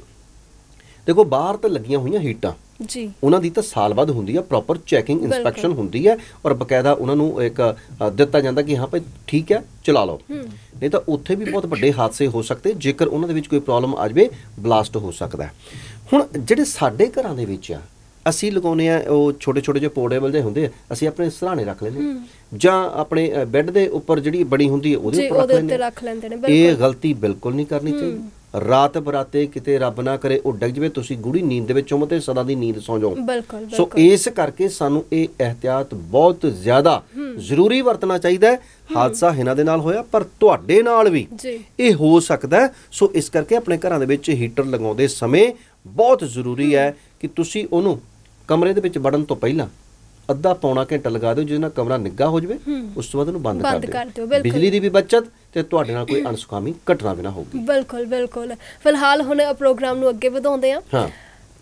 ਦੇਖੋ ਬਾਹਰ ਤਾਂ ਲੱਗੀਆਂ ਹੋਈਆਂ ਹੀਟਾਂ। ਜੀ। ਉਹਨਾਂ ਦੀ ਤਾਂ ਸਾਲ ਬਾਅਦ ਹੁੰਦੀ ਹੈ ਪ੍ਰੋਪਰ ਚੈਕਿੰਗ ਇਨਸਪੈਕਸ਼ਨ ਹੁੰਦੀ ਹੈ ਔਰ ਬਕਾਇਦਾ ਉਹਨਾਂ ਨੂੰ ਇੱਕ ਦਿੱਤਾ ਜਾਂਦਾ ਕਿ ਹਾਂ ਭਾਈ ਠੀਕ ਹੈ ਚਲਾ ਲਓ। ਨਹੀਂ ਤਾਂ ਉੱਥੇ ਵੀ ਬਹੁਤ ਵੱਡੇ ਹਾਦਸੇ ਹੋ ਸਕਦੇ ਜੇਕਰ ਉਹਨਾਂ ਦੇ ਵਿੱਚ ਕੋਈ ਪ੍ਰੋਬਲਮ ਆ ਜਾਵੇ ਬਲਾਸਟ ਹੋ ਸਕਦਾ। ਹੁਣ ਜਿਹੜੇ ਸਾਡੇ ਘਰਾਂ ਦੇ ਵਿੱਚ ਆ ਅਸੀਂ ਲਗਾਉਨੇ ਆ ਉਹ ਛੋਟੇ ਛੋਟੇ ਜਿਹੇ ਪੋਰਟੇਬਲ ਜਿਹੇ ਹੁੰਦੇ ਆ ਅਸੀਂ ਆਪਣੇ ਸਰਾਣੇ ਰੱਖ ਲੈਂਦੇ। ਜਾਂ ਆਪਣੇ ਬੈੱਡ ਦੇ ਉੱਪਰ ਜਿਹੜੀ ਬਣੀ ਹੁੰਦੀ ਹੈ ਉਹਦੇ ਉੱਪਰ ਰੱਖ ਉਹਦੇ ਲੈਂਦੇ ਉੱਤੇ ਹਾਂ। ਰੱਖ ਲੈਂਦੇ ਨੇ ਇਹ ਗਲਤੀ ਬਿਲਕੁਲ ਨਹੀਂ ਕਰਨੀ ਚਾਹੀਦੀ। ਰਾਤ ਬਰਾਤੇ ਕਿਤੇ ਰੱਬ ਨਾ ਕਰੇ ਉਹ ਡਿੱਗ ਜਵੇ ਤੁਸੀਂ ਗੂੜੀ ਨੀਂਦ ਦੇ ਵਿੱਚ ਹੋ ਤੇ ਸਦਾ ਦੀ ਨੀਂਦ ਸੌ ਜਾਓ ਬਿਲਕੁਲ ਸੋ ਇਸ ਕਰਕੇ ਸਾਨੂੰ ਇਹ ਇhtiyat ਬਹੁਤ ਜ਼ਿਆਦਾ ਜ਼ਰੂਰੀ ਵਰਤਣਾ ਚਾਹੀਦਾ ਹੈ। ਹਾਦਸਾ ਇਹਨਾਂ ਦੇ ਨਾਲ ਹੋਇਆ ਪਰ ਤੁਹਾਡੇ ਨਾਲ ਵੀ। ਇਹ ਹੋ ਸਕਦਾ। ਸੋ ਇਸ ਕਰਕੇ ਆਪਣੇ ਘਰਾਂ ਦੇ ਵਿੱਚ ਹੀਟਰ ਲਗਾਉਂਦੇ ਸਮੇਂ ਬਹੁਤ ਜ਼ਰੂਰੀ ਹੈ। ਕਿ ਤੁਸੀਂ ਉਹਨੂੰ ਕਮਰੇ ਦੇ ਵਿੱਚ ਵੜਨ ਤੋਂ ਪਹਿਲਾਂ ਅੱਧਾ ਪੌਣਾ ਘੰਟਾ ਲਗਾ ਦਿਓ ਜਿਹਦੇ ਨਾਲ ਕਮਰਾ ਨਿੱਘਾ ਹੋ ਜਾਵੇ ਉਸ ਤੋਂ ਬਾਅਦ ਉਹਨੂੰ ਬੰਦ ਕਰ ਦਿਓ। ਬਿਜਲੀ ਦੀ ਵੀ ਬਚਤ ਤੇ ਤੁਹਾਡੇ ਨਾਲ ਕੋਈ ਅਣਸੁਖਾਵੀ ਘਟਨਾ ਵੀ ਨਾ ਹੋਊਗੀ ਬਿਲਕੁਲ ਬਿਲਕੁਲ। ਫਿਲਹਾਲ ਹੁਣ ਪ੍ਰੋਗਰਾਮ ਨੂੰ ਅੱਗੇ ਵਧਾਉਂਦੇ ਆ ਹਾਂ।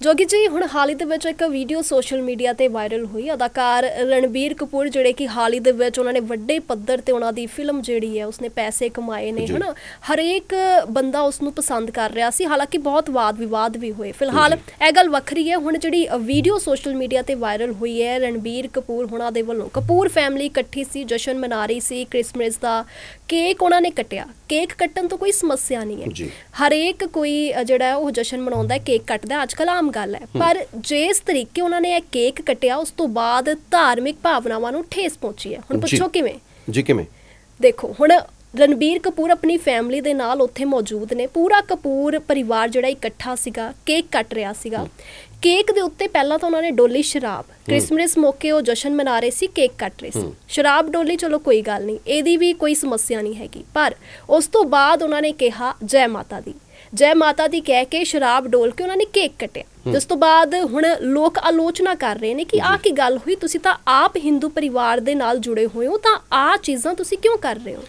ਜੋਗੀ ਜੀ ਹੁਣ ਹਾਲ ਹੀ ਦੇ ਵਿੱਚ ਇੱਕ ਵੀਡੀਓ ਸੋਸ਼ਲ ਮੀਡੀਆ ਤੇ ਵਾਇਰਲ ਹੋਈ ਅਦਾਕਾਰ ਰਣਬੀਰ ਕਪੂਰ ਜਿਹੜੇ ਕਿ ਹਾਲ ਹੀ ਦੇ ਵਿੱਚ ਉਹਨਾਂ ਨੇ ਵੱਡੇ ਪੱਧਰ ਤੇ ਉਹਨਾਂ ਦੀ ਫਿਲਮ ਜਿਹੜੀ ਹੈ ਉਸਨੇ ਪੈਸੇ ਕਮਾਏ ਨੇ। ਹਨਾ? ਹਰੇਕ ਬੰਦਾ ਉਸ ਨੂੰ ਪਸੰਦ ਕਰ ਰਿਹਾ ਸੀ ਹਾਲਾਂਕਿ ਬਹੁਤ ਵਾਦ ਵਿਵਾਦ ਵੀ ਹੋਏ। ਫਿਲਹਾਲ ਇਹ ਗੱਲ ਵੱਖਰੀ ਹੈ ਹੁਣ ਜਿਹੜੀ ਵੀਡੀਓ ਸੋਸ਼ਲ ਮੀਡੀਆ ਤੇ ਵਾਇਰਲ ਹੋਈ ਹੈ ਰਣਬੀਰ ਕਪੂਰ ਹੁਣਾਂ ਦੇ ਵੱਲੋਂ। ਕਪੂਰ ਫੈਮਿਲੀ ਇਕੱਠੀ ਸੀ ਜਸ਼ਨ ਮਨਾ ਰਹੀ ਸੀ ਕ੍ਰਿਸਮਸ ਦਾ ਕੇਕ ਉਹਨਾਂ ਨੇ ਕੱਟਿਆ। ਕੇਕ ਕੱਟਣ ਤੋਂ ਕੋਈ ਸਮੱਸਿਆ ਨਹੀਂ ਹੈ। ਹਰੇਕ ਕੋਈ ਜਿਹੜਾ ਉਹ ਜਸ਼ਨ ਮਨਾਉਂਦਾ ਕੇਕ ਕੱਟਦਾ ਅੱਜ ਕੱਲ੍ਹ ਆਮ ਗੱਲ ਹੈ। ਪਰ ਜਿਸ ਤਰੀਕੇ ਉਹਨਾਂ ਨੇ ਇਹ ਕੇਕ ਕੱਟਿਆ ਉਸ ਤੋਂ ਬਾਅਦ ਧਾਰਮਿਕ ਭਾਵਨਾਵਾਂ ਨੂੰ ਠੇਸ ਪਹੁੰਚੀ ਹੈ। ਹੁਣ। ਪੁੱਛੋ ਕਿਵੇਂ? ਜੀ ਕਿਵੇਂ? ਦੇਖੋ ਹੁਣ ਰਣਬੀਰ ਕਪੂਰ ਆਪਣੀ ਫੈਮਿਲੀ ਦੇ ਨਾਲ ਉੱਥੇ ਮੌਜੂਦ ਨੇ। ਪੂਰਾ ਕਪੂਰ ਪਰਿਵਾਰ ਜਿਹੜਾ ਇਕੱਠਾ ਸੀਗਾ ਕੇਕ ਕੱਟ ਰਿਹਾ ਸੀਗਾ। ਕੇਕ ਦੇ ਉੱਤੇ ਪਹਿਲਾਂ ਤਾਂ ਉਹਨਾਂ ਨੇ ਡੋਲੀ ਸ਼ਰਾਬ ਕ੍ਰਿਸਮਸ ਮੌਕੇ ਉਹ ਜਸ਼ਨ ਮਨਾ ਰਹੇ ਸੀ ਕੇਕ ਕੱਟ ਰਹੇ ਸੀ। ਸ਼ਰਾਬ ਡੋਲੀ ਚਲੋ ਕੋਈ ਗੱਲ ਨਹੀਂ ਇਹਦੀ ਵੀ ਕੋਈ ਸਮੱਸਿਆ ਨਹੀਂ ਹੈਗੀ। ਪਰ ਉਸ ਤੋਂ ਬਾਅਦ ਉਹਨਾਂ ਨੇ ਕਿਹਾ ਜੈ ਮਾਤਾ ਦੀ। ਜੈ ਮਾਤਾ ਦੀ ਕਹਿ ਕੇ ਸ਼ਰਾਬ ਡੋਲ ਕੇ ਉਹਨਾਂ ਨੇ ਕੇਕ ਕੱਟਿਆ। ਜਿਸ ਤੋਂ ਬਾਅਦ ਹੁਣ ਲੋਕ ਆਲੋਚਨਾ ਕਰ ਰਹੇ ਨੇ ਕਿ ਆਹ ਕੀ ਗੱਲ ਹੋਈ? ਤੁਸੀਂ ਤਾਂ ਆਪ ਹਿੰਦੂ ਪਰਿਵਾਰ ਦੇ ਨਾਲ ਜੁੜੇ ਹੋਏ ਹੋ ਤਾਂ ਆਹ ਚੀਜ਼ਾਂ ਤੁਸੀਂ ਕਿਉਂ ਕਰ ਰਹੇ ਹੋ?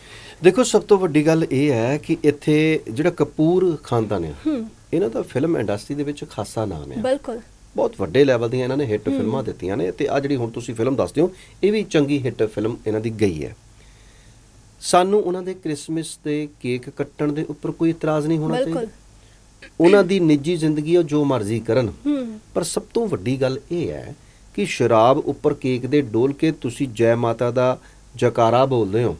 ਦੇਖੋ ਸਭ ਤੋਂ ਵੱਡੀ ਗੱਲ ਇਹ ਹੈ ਕਿ ਇੱਥੇ ਜਿਹੜਾ ਕਪੂਰ ਖਾਨਦਾਨ ਹੈ। ਇਹਨਾਂ ਦਾ ਫਿਲਮ ਇੰਡਸਟਰੀ ਦੇ ਵਿੱਚ ਖਾਸਾ ਨਾਮ ਹੈ ਬਿਲਕੁਲ। ਬਹੁਤ ਵੱਡੇ ਲੈਵਲ ਦੀਆਂ ਇਹਨਾਂ ਨੇ ਹਿੱਟ ਫਿਲਮਾਂ ਦਿੱਤੀਆਂ ਨੇ ਤੇ ਆ ਜਿਹੜੀ ਹੁਣ ਤੁਸੀਂ ਫਿਲਮ ਦੱਸਦੇ ਹੋ ਇਹ ਵੀ ਚੰਗੀ ਹਿੱਟ ਫਿਲਮ ਇਹਨਾਂ ਦੀ ਗਈ ਹੈ। ਸਾਨੂੰ ਉਹਨਾਂ ਦੇ ਕ੍ਰਿਸਮਸ ਦੇ ਕੇਕ ਕੱਟਣ ਦੇ ਉੱਪਰ ਕੋਈ ਇਤਰਾਜ਼ ਨਹੀਂ ਹੋਣਾ ਚਾਹੀਦਾ। ਉਹਨਾਂ ਦੀ ਨਿੱਜੀ ਜ਼ਿੰਦਗੀ ਉਹ ਜੋ ਮਰਜ਼ੀ ਕਰਨ। ਹੂੰ। ਪਰ ਸਭ ਤੋਂ ਵੱਡੀ ਗੱਲ ਇਹ ਹੈ ਕਿ ਸ਼ਰਾਬ ਉੱਪਰ ਕੇਕ ਦੇ ਡੋਲ ਕੇ ਤੁਸੀਂ ਜੈ ਮਾਤਾ ਦਾ ਜਕਾਰਾ ਬੋਲਦੇ ਹੋ।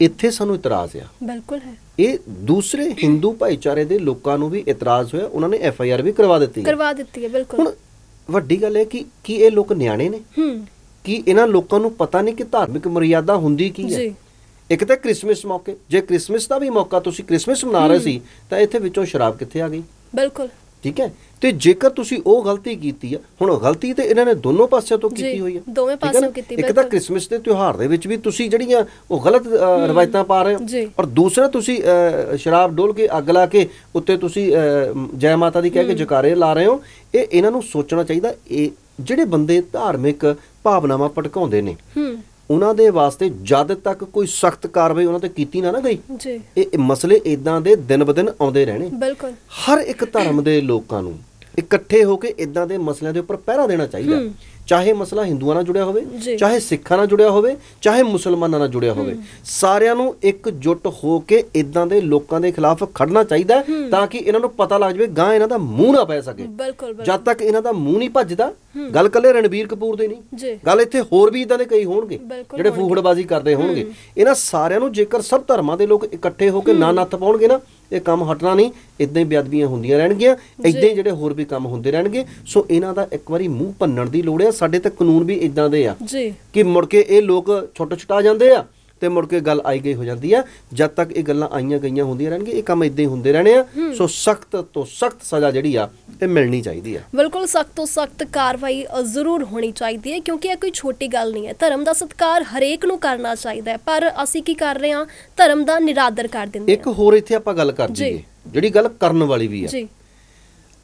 ਇੱਥੇ ਸਾਨੂੰ ਇਤਰਾਜ਼ ਆ। ਬਿਲਕੁਲ ਹੈ। ਇਹ ਦੂਸਰੇ ਹਿੰਦੂ ਭਾਈਚਾਰੇ ਦੇ ਲੋਕਾਂ ਨੂੰ ਵੀ ਇਤਰਾਜ਼ ਹੋਇਆ। ਉਹਨਾਂ ਨੇ ਐਫ ਆਈ ਆਰ ਵੀ ਕਰਵਾ ਦਿੱਤੀ ਹੈ। ਕਰਵਾ ਦਿੱਤੀ ਹੈ ਬਿਲਕੁਲ। ਹੁਣ ਵੱਡੀ ਗੱਲ ਇਹ ਕਿ ਕੀ ਇਹ ਲੋਕ ਨਿਆਣੇ ਨੇ। ਹੂੰ। ਕਿ ਇਹਨਾਂ ਲੋਕਾਂ ਨੂੰ ਪਤਾ ਨਹੀਂ ਕਿ ਧਾਰਮਿਕ ਮਰਿਆਦਾ ਹੁੰਦੀ ਕੀ ਹੈ। ਜੀ। ਇੱਕ ਤਾਂ ਕ੍ਰਿਸਮਸ ਮੌਕੇ ਜੇ ਕ੍ਰਿਸਮਸ ਦਾ ਵੀ ਮੌਕਾ ਤੁਸੀਂ ਕ੍ਰਿਸਮਸ ਮਨਾ ਰਹੇ ਸੀ ਤਾਂ ਇੱਥੇ ਵਿੱਚੋਂ ਸ਼ਰਾਬ ਕਿੱਥੇ ਆ ਗਈ? ਬਿਲਕੁਲ। ਠੀਕ ਹੈ? ਤੇ ਜੇਕਰ ਤੁਸੀਂ ਉਹ ਗਲਤੀ ਕੀਤੀ ਆ ਹੁਣ ਗਲਤੀ ਤੇ ਇਹਨਾਂ ਨੇ ਦੋਨੋਂ ਪਾਸਿਆਂ ਤੋਂ ਕੀਤੀ ਹੋਈ ਹੈ ਦੋਵੇਂ ਨਾ? ਕੀਤੀ, ਇੱਕ ਤਾਂ ਬਿਲਕੁਲ। ਕ੍ਰਿਸਮਸ ਦੇ ਤਿਉਹਾਰ ਦੇ ਵਿੱਚ ਵੀ ਤੁਸੀਂ ਜਿਹੜੀਆਂ ਉਹ ਗਲਤ ਰਵਾਇਤਾਂ ਪਾ ਰਹੇ। ਹੋ ਔਰ ਦੂਸਰਾ ਤੁਸੀਂ ਸ਼ਰਾਬ ਡੋਲ ਕੇ ਅੱਗ ਲਾ ਕੇ ਉੱਤੇ ਤੁਸੀਂ ਜੈ ਮਾਤਾ ਦੀ ਕਹਿ ਕੇ ਜਕਾਰੇ ਲਾ ਰਹੇ ਹੋ ਇਹ ਇਹਨਾਂ ਨੂੰ ਸੋਚਣਾ ਚਾਹੀਦਾ ਇਹ ਜਿਹੜੇ ਬੰਦੇ ਧਾਰਮਿਕ ਭਾਵਨਾਵਾਂ ਭਟਕਾਉਂਦੇ ਨੇ ਹੂੰ। ਉਹਨਾਂ ਦੇ ਵਾਸਤੇ ਜਦ ਤੱਕ ਕੋਈ ਸਖਤ ਕਾਰਵਾਈ ਉਹਨਾਂ ਤੇ ਕੀਤੀ ਨਾ ਨਾ ਗਈ ਜੀ। ਇਹ ਮਸਲੇ ਇਦਾਂ ਦੇ ਦਿਨ ਬਦਿਨ ਆਉਂਦੇ ਰਹਿਣੇ। ਬਿਲਕੁਲ। ਹਰ ਇੱਕ ਧਰਮ ਦੇ ਲੋਕਾਂ ਨੂੰ ਇਕੱਠੇ ਹੋ ਕੇ ਇਦਾਂ ਦੇ ਮਸਲਿਆਂ ਦੇ ਉੱਪਰ ਪਹਿਰਾ ਦੇਣਾ ਚਾਹੀਦਾ। ਚਾਹੇ ਮਸਲਾ ਹਿੰਦੂਆਂ ਨਾਲ ਜੁੜਿਆ। ਹੋਵੇ ਚਾਹੇ ਸਿੱਖਾਂ ਨਾਲ ਜੁੜਿਆ ਹੋਵੇ ਚਾਹੇ ਮੁਸਲਮਾਨਾਂ ਨਾਲ ਜੁੜਿਆ ਹੋਵੇ ਸਾਰਿਆਂ ਨੂੰ ਇਕਜੁੱਟ ਹੋ ਕੇ ਇਦਾਂ ਦੇ ਲੋਕਾਂ ਦੇ ਖਿਲਾਫ ਖੜਨਾ ਚਾਹੀਦਾ ਤਾਂ ਕਿ ਇਹਨਾਂ ਨੂੰ ਪਤਾ ਲੱਗ ਜਾਵੇ ਗਾਂ ਇਹਨਾਂ ਦਾ ਮੂੰਹ ਨਾ ਪੈ ਸਕੇ। ਜਦ ਤੱਕ ਇਹਨਾਂ ਦਾ ਮੂੰਹ ਨਹੀਂ ਭੱਜਦਾ ਗੱਲ ਕੱਲੇ ਰਣਬੀਰ ਕਪੂਰ ਦੇ ਨਹੀਂ। ਗੱਲ ਇੱਥੇ ਹੋਰ ਵੀ ਇਦਾਂ ਦੇ ਕਈ ਹੋਣਗੇ ਜਿਹੜੇ ਫੂਫੜਬਾਜ਼ੀ ਕਰਦੇ ਹੋਣਗੇ। ਇਹਨਾਂ ਸਾਰਿਆਂ ਨੂੰ ਜੇਕਰ ਸਭ ਧਰਮਾਂ ਦੇ ਲੋਕ ਇਕੱਠੇ ਹੋ ਕੇ ਨਾ ਨੱਥ ਪਾਉਣਗੇ ਨਾ ਇਹ ਕੰਮ ਹਟਣਾ ਨਹੀਂ ਇਦਾਂ ਹੀ ਬੇਅਦਬੀਆਂ ਹੁੰਦੀਆਂ ਰਹਿਣਗੀਆਂ ਇਦਾਂ ਹੀ ਜਿਹੜੇ ਹੋਰ ਵੀ ਕੰਮ ਹੁੰਦੇ ਰਹਿਣਗੇ। ਸੋ ਇਹਨਾਂ ਦਾ ਇੱਕ ਵਾਰੀ ਮੂੰਹ ਭੰਨਣ ਦੀ ਲੋੜ ਹੈ ਸਾਡੇ ਤਾਂ ਕਾਨੂੰਨ ਵੀ ਇਦਾਂ ਦੇ ਆ ਜੀ। ਕਿ ਮੁੜ ਕੇ ਇਹ ਲੋਕ ਛੁੱਟ ਛੁਟਾ ਜਾਂਦੇ ਆ। ਤੇ ਮੁੜ ਕੇ ਗੱਲ ਆਈ ਗਈ ਹੋ ਜਾਂਦੀ ਆ ਜਦ ਤੱਕ ਇਹ ਗੱਲਾਂ ਆਈਆਂ ਗਈਆਂ ਹੁੰਦੀਆਂ ਰਹਿਣਗੀਆਂ ਇਹ ਕੰਮ ਇਦਾਂ ਹੀ ਹੁੰਦੇ ਰਹਿਣੇ ਆ। ਸੋ ਸਖਤ ਤੋਂ ਸਖਤ ਸਜ਼ਾ ਜਿਹੜੀ ਆ ਇਹ ਮਿਲਣੀ ਚਾਹੀਦੀ ਆ। ਬਿਲਕੁਲ ਸਖਤ ਤੋਂ ਸਖਤ ਕਾਰਵਾਈ ਜ਼ਰੂਰ ਹੋਣੀ ਚਾਹੀਦੀ ਹੈ ਕਿਉਂਕਿ ਇਹ ਕੋਈ ਛੋਟੀ ਗੱਲ ਨਹੀਂ ਹੈ। ਧਰਮ ਦਾ ਸਤਿਕਾਰ ਹਰੇਕ ਨੂੰ ਕਰਨਾ ਚਾਹੀਦਾ ਹੈ ਪਰ ਅਸੀਂ ਕੀ ਕਰ ਰਹੇ ਹਾਂ? ਧਰਮ ਦਾ ਨਿਰਾਦਰ ਕਰ ਦਿੰਦੇ ਇੱਕ ਹੋਰ ਇੱਥੇ ਆਪਾਂ ਗੱਲ ਕਰ ਜੀ। ਜੀਏ ਜਿਹੜੀ ਗੱਲ ਕਰਨ ਵਾਲੀ ਵੀ ਆ। ਜੀ।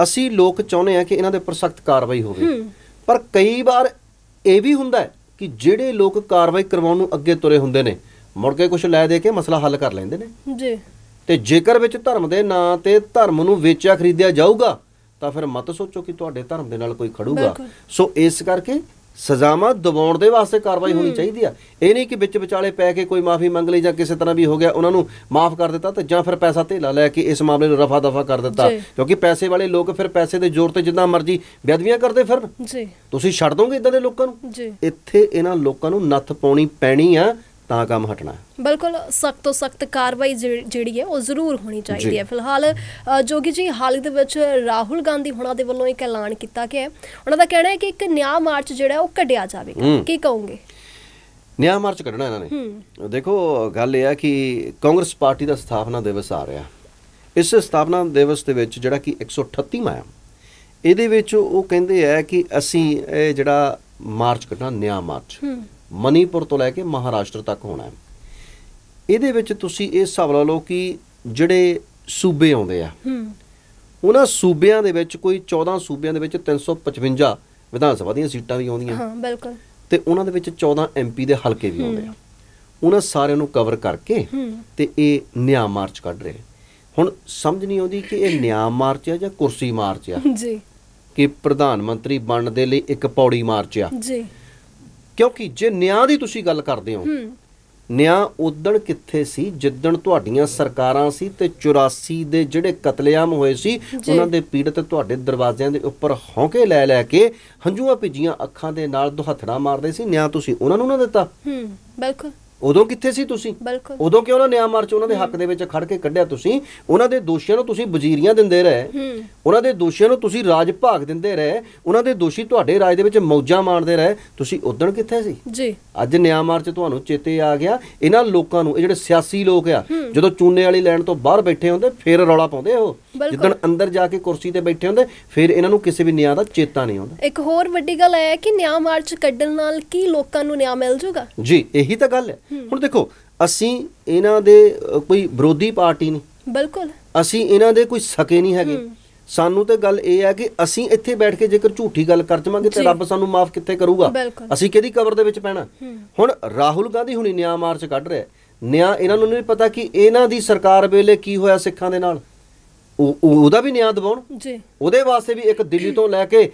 ਅਸੀਂ ਲੋਕ ਚਾਹੁੰਦੇ ਆ ਕਿ ਇਹਨਾਂ ਦੇ ਉੱਪਰ ਸਖਤ ਕਾਰਵਾਈ ਹੋਵੇ। ਪਰ ਕਈ ਵਾਰ ਇਹ ਵੀ ਹੁੰਦਾ ਹੈ ਕਿ ਜਿਹੜੇ ਲੋਕ ਕਾਰਵਾਈ ਕਰਵਾਉਣ ਨੂੰ ਅੱਗੇ ਤੁਰੇ ਹੁੰਦੇ ਨੇ ਮੁੜ ਕੇ ਕੁਝ ਲੈ ਦੇ ਕੇ ਮਸਲਾ ਹੱਲ ਕਰ ਲੈਂਦੇ ਨੇ। ਜੀ। ਤੇ ਜੇਕਰ ਵਿੱਚ ਧਰਮ ਦੇ ਨਾਂ ਤੇ ਧਰਮ ਨੂੰ ਵੇਚਿਆ ਖਰੀਦਿਆ ਜਾਊਗਾ ਤਾਂ ਫਿਰ ਮਤ ਸੋਚੋ ਕਿ ਤੁਹਾਡੇ ਧਰਮ ਦੇ ਨਾਲ ਕੋਈ ਖੜੂਗਾ। ਸੋ ਇਸ ਕਰਕੇ ਸਜ਼ਾਵਾਂ ਦਬਾਉਣ ਦੇ ਵਾਸਤੇ ਕਾਰਵਾਈ ਹੋਣੀ ਚਾਹੀਦੀ ਆ। ਇਹ ਨਹੀਂ ਕਿ ਵਿੱਚ ਵਿਚਾਲੇ ਪੈ ਕੇ ਕੋਈ ਮਾਫੀ ਮੰਗ ਲਈ ਜਾਂ ਕਿਸੇ ਤਰ੍ਹਾਂ ਵੀ ਹੋ ਗਿਆ ਉਹਨਾਂ ਨੂੰ ਮਾਫ ਕਰ ਦਿੱਤਾ ਤੇ ਜਾਂ ਫਿਰ ਪੈਸਾ ਧੇਲਾ ਲੈ ਕੇ ਇਸ ਮਾਮਲੇ ਨੂੰ ਰਫਾ ਦਫਾ ਕਰ ਦਿੱਤਾ। ਕਿਉਂਕਿ ਪੈਸੇ ਵਾਲੇ ਲੋਕ ਫਿਰ ਪੈਸੇ ਦੇ ਜ਼ੋਰ ਤੇ ਜਿੰਨਾ ਮਰਜ਼ੀ ਬੇਅਦਬੀਆਂ ਕਰਦੇ ਫਿਰਨ। ਜੀ। ਤੁਸੀਂ ਛੱਡ ਦੋਗੇ ਇਦਾਂ ਦੇ ਲੋਕਾਂ ਨੂੰ? ਜੀ। ਇੱਥੇ ਇਹਨਾਂ ਲੋਕਾਂ ਨੂੰ ਨੱਥ ਪਾਉਣੀ ਪੈਣੀ ਆ। ਤਾਂ ਕੰਮ ਹਟਣਾ। ਬਿਲਕੁਲ ਸਖਤ ਤੋਂ ਸਖਤ ਕਾਰਵਾਈ ਜਿਹੜੀ ਹੈ ਉਹ ਜ਼ਰੂਰ ਹੋਣੀ ਚਾਹੀਦੀ। ਹੈ। ਫਿਲਹਾਲ ਜੋਗੀ ਜੀ ਹਾਲ ਹੀ ਦੇ ਵਿੱਚ ਰਾਹੁਲ ਗਾਂਧੀ ਹੁਣਾਂ ਦੇ ਵੱਲੋਂ ਇੱਕ ਐਲਾਨ ਕੀਤਾ ਗਿਆ ਹੈ। ਉਹਨਾਂ ਦਾ ਕਹਿਣਾ ਹੈ ਕਿ ਇੱਕ ਨਿਆਂ ਮਾਰਚ ਜਿਹੜਾ ਉਹ ਕੱਢਿਆ ਜਾਵੇਗਾ। ਕੀ ਕਹੋਗੇ? ਨਿਆਂ ਮਾਰਚ ਕੱਢਣਾ ਇਹਨਾਂ ਨੇ। ਦੇਖੋ ਗੱਲ ਇਹ ਹੈ ਕਿ ਕਾਂਗਰਸ ਪਾਰਟੀ ਦਾ ਸਥਾਪਨਾ ਦਿਵਸ ਆ ਰਿਹਾ। ਇਸ ਸਥਾਪਨਾ ਦਿਵਸ ਦੇ ਵਿੱਚ ਜਿਹੜਾ ਕਿ 138ਵਾਂ ਆ ਇਹਦੇ ਵਿੱਚ ਉਹ ਕਹਿੰਦੇ ਆ ਕਿ ਅਸੀਂ ਇਹ ਜਿਹੜਾ ਮਾਰਚ ਕੱਢਣਾ ਨਿਆਂ ਮਾਰਚ। ਮਨੀਪੁਰ ਤੋਂ ਲੈ ਕੇ ਮਹਾਰਾਸ਼ਟਰ ਤੱਕ ਹੋਣਾ ਹੈ। ਇਹਦੇ ਵਿੱਚ ਤੁਸੀਂ ਇਹ ਹਿਸਾਬ ਲਾ ਲਓ ਕਿ ਜਿਹੜੇ ਸੂਬੇ ਆਉਂਦੇ ਆ ਹੂੰ। ਉਹਨਾਂ ਸੂਬਿਆਂ ਦੇ ਵਿੱਚ ਕੋਈ 14 ਸੂਬਿਆਂ ਦੇ ਵਿੱਚ 355 ਵਿਧਾਨ ਸਭਾ ਦੀਆਂ ਸੀਟਾਂ ਵੀ ਆਉਂਦੀਆਂ। ਹਾਂ ਬਿਲਕੁਲ। ਤੇ ਉਹਨਾਂ ਦੇ ਵਿੱਚ 14 ਐਮਪੀ ਦੇ ਹਲਕੇ ਵੀ ਆਉਂਦੇ ਆ। ਉਹਨਾਂ ਸਾਰਿਆਂ ਨੂੰ ਕਵਰ ਕਰਕੇ ਤੇ ਇਹ ਨਿਆਂ ਮਾਰਚ ਕੱਢ ਰਹੇ। ਹੁਣ ਸਮਝ ਨਹੀਂ ਆਉਂਦੀ ਕਿ ਇਹ ਨਿਆਂ ਮਾਰਚ ਆ ਜਾਂ ਕੁਰਸੀ ਮਾਰਚ ਆ। ਜੀ। ਕਿ ਪ੍ਰਧਾਨ ਮੰਤਰੀ ਬਣਨ ਦੇ ਲਈ ਇੱਕ ਪੌੜੀ ਮਾਰਚ ਆ। ਜੀ। ਕਿਉਂਕਿ ਜੇ ਨਿਆਂ ਦੀ ਤੁਸੀਂ ਗੱਲ ਕਰਦੇ ਹੋ ਨਿਆਂ ਉਦਣ ਕਿੱਥੇ ਸੀ? ਜਿੱਦਣ ਤੁਹਾਡੀਆਂ ਸਰਕਾਰਾਂ ਸੀ ਤੇ 84 ਦੇ ਜਿਹੜੇ ਕਤਲੇਆਮ ਹੋਏ ਸੀ। ਉਹਨਾਂ ਦੇ ਪੀੜਤ ਤੁਹਾਡੇ ਦਰਵਾਜ਼ਿਆਂ ਦੇ ਉੱਪਰ ਹੌਂਕੇ ਲੈ ਲੈ ਕੇ ਹੰਝੂਆਂ ਭਿੱਜੀਆਂ ਅੱਖਾਂ ਦੇ ਨਾਲ ਦੁਹੱਥੜਾ ਮਾਰਦੇ ਸੀ ਨਿਆਂ ਤੁਸੀਂ ਉਹਨਾਂ ਨੂੰ ਨਾ ਦਿੱਤਾ? ਹੂੰ ਬਿਲਕੁਲ। ਉਦੋਂ ਕਿੱਥੇ ਸੀ ਤੁਸੀਂ? ਬਿਲਕੁਲ। ਉਦੋਂ ਕਿਉਂ ਨਾ ਨਿਆਂ ਮਾਰਚ ਉਹਨਾਂ ਦੇ ਹੱਕ ਦੇ ਵਿੱਚ ਖੜ ਕੇ ਕੱਢਿਆ ਤੁਸੀਂ? ਉਹਨਾਂ ਦੇ ਦੋਸ਼ੀਆਂ ਨੂੰ ਤੁਸੀਂ ਵਜ਼ੀਰੀਆਂ ਦਿੰਦੇ ਰਹੇ। ਉਹਨਾਂ ਦੇ ਦੋਸ਼ੀਆਂ ਨੂੰ ਤੁਸੀਂ ਰਾਜ ਭਾਗ ਦਿੰਦੇ ਰਹੇ। ਉਹਨਾਂ ਦੇ ਦੋਸ਼ੀ ਤੁਹਾਡੇ ਰਾਜ ਦੇ ਵਿੱਚ ਮੌਜਾਂ ਮਾਣਦੇ ਰਹੇ। ਤੁਸੀਂ ਉਦੋਂ ਕਿੱਥੇ ਸੀ? ਜੀ। ਅੱਜ ਨਿਆਂ ਮਾਰਚ ਤੁਹਾਨੂੰ ਚੇਤੇ ਆ ਗਿਆ। ਇਹਨਾਂ ਲੋਕਾਂ ਨੂੰ ਇਹ ਜਿਹੜੇ ਸਿਆਸੀ ਲੋਕ ਆ ਜਦੋਂ ਚੂਨੇ ਵਾਲੀ ਲੈਣ ਤੋਂ ਬਾਹਰ ਬੈਠੇ ਹੁੰਦੇ ਫਿਰ ਰੌਲਾ ਪਾਉਂਦੇ ਉਹ। ਜਿੱਦਣ ਅੰਦਰ ਜਾ ਕੇ ਕੁਰਸੀ ਤੇ ਬੈਠੇ ਹੁੰਦੇ ਫਿਰ ਇਹਨਾਂ ਨੂੰ ਕਿਸੇ ਵੀ ਨਿਆਂ ਦਾ ਚੇਤਾ ਨਹੀਂ ਆਉਂਦਾ। ਇੱਕ ਹੋਰ ਵੱਡੀ ਗੱਲ ਹੈ ਕਿ ਨਿਆਂ ਮਾਰਚ ਕੱਢਣ ਨਾਲ ਕੀ ਲੋਕਾਂ ਨੂੰ ਨਿਆਂ ਮਿਲ ਜਾਊਗਾ ਜੀ ਇਹੀ ਤਾਂ ਗੱਲ ਹੈ। ਹੁਣ ਦੇਖੋ ਅਸੀਂ ਇਹਨਾਂ ਦੇ ਕੋਈ ਵਿਰੋਧੀ ਪਾਰਟੀ ਨਹੀਂ। ਬਿਲਕੁਲ। ਅਸੀਂ ਇਹਨਾਂ ਦੇ ਕੋਈ ਸਕੇ ਨਹੀਂ ਹੈਗੇ। ਸਾਨੂੰ ਤੇ ਗੱਲ ਇਹ ਹੈ ਕਿ ਅਸੀਂ ਇੱਥੇ ਬੈਠ ਕੇ ਜੇਕਰ ਝੂਠੀ ਗੱਲ ਕਰ ਜਾਵਾਂਗੇ ਤੇ। ਰੱਬ ਸਾਨੂੰ ਮਾਫ ਕਿੱਥੇ ਕਰੂਗਾ। ਅਸੀਂ ਕਿਹਦੀ ਕਬਰ ਦੇ ਵਿੱਚ ਪੈਣਾ? ਹੁਣ ਰਾਹੁਲ ਗਾਂਧੀ ਹੁਣੀ ਨਿਆਂ ਮਾਰਚ ਕੱਢ ਰਿਹਾ ਨਿਆਂ ਇਹਨਾਂ ਨੂੰ ਨਹੀਂ ਪਤਾ ਕਿ ਇਹਨਾਂ ਦੀ ਸਰਕਾਰ ਵੇਲੇ ਕੀ ਹੋਇਆ ਸਿੱਖਾਂ ਦੇ ਨਾਲ? ਉਹ ਉਹ- ਉਹਦਾ ਵੀ ਨਿਆਂ ਦਿਵਾਉਣ ਜੀ। ਉਹਦੇ ਵਾਸਤੇ ਵੀ ਇੱਕ ਦਿੱਲੀ ਤੋਂ ਲੈ ਕੇ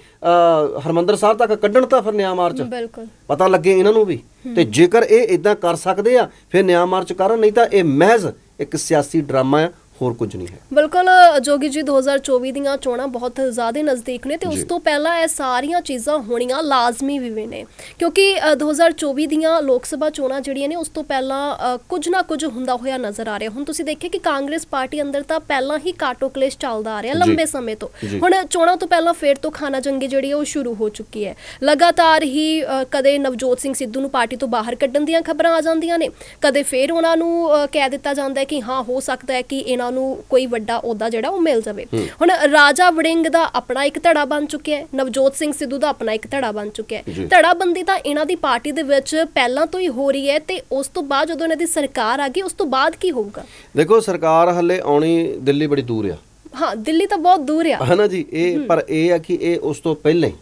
ਹਰਮੰਦਰ ਸਾਹਿਬ ਤੱਕ ਕੱਢਣ ਤਾਂ ਫਿਰ ਨਿਆਂ ਮਾਰਚ। ਬਿਲਕੁਲ। ਪਤਾ ਲੱਗੇ ਇਹਨਾਂ ਨੂੰ ਵੀ। ਤੇ ਜੇਕਰ ਇਹ ਇਦਾਂ ਕਰ ਸਕਦੇ ਆ ਫਿਰ ਨਿਆਂ ਮਾਰਚ ਕਰਨ ਨਹੀਂ ਤਾਂ ਇਹ ਮਹਿਜ਼ ਇੱਕ ਸਿਆਸੀ ਡਰਾਮਾ ਆ। ਹੋਰ ਕੁਝ ਨਹੀਂ ਹੈ ਬਿਲਕੁਲ ਜੋਗੀ ਜੀ 2024 ਦੀਆਂ ਚੋਣਾਂ ਬਹੁਤ ਜ਼ਿਆਦਾ ਨਜ਼ਦੀਕ ਨੇ ਤੇ ਉਸ। ਤੋਂ ਪਹਿਲਾਂ ਇਹ ਸਾਰੀਆਂ ਚੀਜ਼ਾਂ ਹੋਣੀਆਂ ਲਾਜ਼ਮੀ ਵੀ ਨੇ ਕਿਉਂਕਿ ਅ, 2024 ਦੀਆਂ ਲੋਕ ਸਭਾ ਚੋਣਾਂ ਜਿਹੜੀਆਂ ਨੇ ਉਸ ਤੋਂ ਪਹਿਲਾਂ ਕੁਝ ਨਾ ਕੁਝ ਹੁੰਦਾ ਹੋਇਆ ਨਜ਼ਰ ਆ ਰਿਹਾ ਹੁਣ ਤੁਸੀਂ ਦੇਖਿਆ ਕਿ ਕਾਂਗਰਸ ਪਾਰਟੀ ਅੰਦਰ ਤਾਂ ਪਹਿਲਾਂ ਹੀ ਕਾਟੋ ਕਲੇਸ਼ ਚੱਲਦਾ ਆ ਰਿਹਾ। ਲੰਬੇ ਸਮੇਂ ਤੋਂ। ਹੁਣ ਚੋਣਾਂ ਤੋਂ ਪਹਿਲਾਂ ਫੇਰ ਤੋਂ ਖਾਨਾ ਜੰਗੀ ਜਿਹੜੀ ਹੈ ਉਹ ਸ਼ੁਰੂ ਹੋ ਚੁੱਕੀ ਹੈ ਲਗਾਤਾਰ ਹੀ ਕਦੇ ਨਵਜੋਤ ਸਿੰਘ ਸਿੱਧੂ ਨੂੰ ਪਾਰਟੀ ਤੋਂ ਬਾਹਰ ਕੱਢਣ ਦੀਆਂ ਖਬਰਾਂ ਆ ਜਾਂਦੀਆਂ ਨੇ ਕਦੇ ਫੇਰ ਉਹਨਾਂ ਨੂੰ ਕਹਿ ਦਿੱਤਾ ਜਾਂਦਾ ਹੈ ਕਿ ਹਾਂ ਹੋ ਸਕਦਾ ਹੈ ਕਿ ਇਹਨਾਂ ਨੂੰ ਕੋਈ ਵੱਡਾ ਅਹੁਦਾ ਜਿਹੜਾ ਉਹ ਮਿਲ ਜਾਵੇ। ਹੁਣ ਰਾਜਾ ਵੜਿੰਗ ਦਾ ਆਪਣਾ ਇੱਕ ਧੜਾ ਬਣ ਚੁੱਕਿਆ ਹੈ। ਨਵਜੋਤ ਸਿੰਘ ਸਿੱਧੂ ਦਾ ਆਪਣਾ ਇੱਕ ਧੜਾ ਬਣ ਚੁੱਕਿਆ। ਹੈ। ਧੜਾਬੰਦੀ ਤਾਂ ਇਹਨਾਂ ਦੀ ਪਾਰਟੀ ਦੇ ਵਿੱਚ ਪਹਿਲਾਂ ਤੋਂ ਹੀ ਹੋ ਰਹੀ ਹੈ ਤੇ ਉਸ ਤੋਂ ਬਾਅਦ ਜਦੋਂ ਇਹਨਾਂ ਦੀ ਸਰਕਾਰ ਆ ਗਈ ਉਸ ਤੋਂ ਬਾਅਦ ਕੀ ਹੋਊਗਾ? ਦੇਖੋ ਸਰਕਾਰ ਹੱਲੇ ਆਉਣੀ ਦਿੱਲੀ ਬੜੀ ਦੂਰ ਆ। ਹਾਂ ਦਿੱਲੀ ਤਾਂ ਬਹੁਤ ਦੂਰ ਆ। ਹਨਾ ਜੀ? ਇਹ ਪਰ ਇਹ ਆ ਕਿ ਇਹ ਉਸ ਤੋਂ ਪਹਿਲਾਂ ਹੀ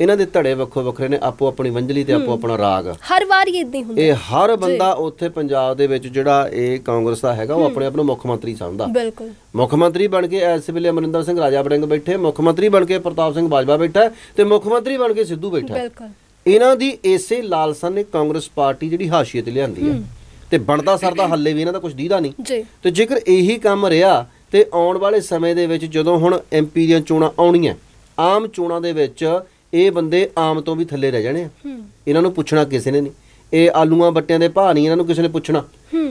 ਇਹਨਾਂ ਦੇ ਧੜੇ ਵੱਖੋ ਵੱਖਰੇ ਨੇ ਆਪੋ ਆਪਣੀ ਵੰਜਲੀ ਤੇ ਆਪੋ ਆਪਣਾ ਰਾਗ। ਹਰ ਵਾਰ ਹੀ ਇਦਾਂ ਹੀ ਹੁੰਦਾ। ਇਹ ਹਰ ਬੰਦਾ ਉੱਥੇ ਪੰਜਾਬ ਦੇ ਵਿੱਚ ਜਿਹੜਾ ਇਹ ਕਾਂਗਰਸ ਦਾ ਹੈਗਾ ਉਹ ਆਪਣੇ ਆਪ ਨੂੰ ਮੁੱਖ ਮੰਤਰੀ ਸਮਝਦਾ। ਬਿਲਕੁਲ। ਮੁੱਖ ਮੰਤਰੀ ਬਣ ਕੇ ਇਸ ਵੇਲੇ ਅਮਰਿੰਦਰ ਸਿੰਘ ਰਾਜਾ ਵੜਿੰਗ ਬੈਠੇ ਮੁੱਖ ਮੰਤਰੀ ਬਣ ਕੇ ਪ੍ਰਤਾਪ ਸਿੰਘ ਬਾਜਵਾ ਬੈਠਾ ਤੇ ਮੁੱਖ ਮੰਤਰੀ ਬਣ ਕੇ ਸਿੱਧੂ ਬੈਠਾ। ਬਿਲਕੁਲ। ਇਹਨਾਂ ਦੀ ਇਸੇ ਲਾਲਸਾ ਨੇ ਕਾਂਗਰਸ ਪਾਰਟੀ ਜਿਹੜੀ ਹਾਸ਼ੀਏ ਤੇ ਲਿਆਂਦੀ ਹੈ। ਤੇ ਬਣਦਾ ਸਰਦਾ ਹੱਲੇ ਵੀ ਇਹਨਾਂ ਦਾ ਕੁਝ ਦੀਦਾ ਨਹੀਂ। ਤੇ ਜੇਕਰ ਇਹੀ ਕੰਮ ਰਿਹਾ ਤੇ ਆਉਣ ਵਾਲੇ ਸਮੇਂ ਦੇ ਵਿੱਚ ਜਦੋਂ ਹੁਣ ਐਮਪੀ ਦੀਆਂ ਚੋਣਾਂ ਆਉਣੀਆਂ ਆਮ ਚੋਣਾਂ ਦੇ ਵਿੱਚ ਇਹ ਬੰਦੇ ਆਮ ਤੋਂ ਵੀ ਥੱਲੇ ਰਹਿ ਜਾਣੇ ਆ। ਇਹਨਾਂ ਨੂੰ ਪੁੱਛਣਾ ਕਿਸੇ ਨੇ ਨਹੀਂ। ਇਹ ਆਲੂਆਂ ਬੱਟਿਆਂ ਦੇ ਭਾਅ ਨਹੀਂ ਇਹਨਾਂ ਨੂੰ ਕਿਸੇ ਨੇ ਪੁੱਛਣਾ।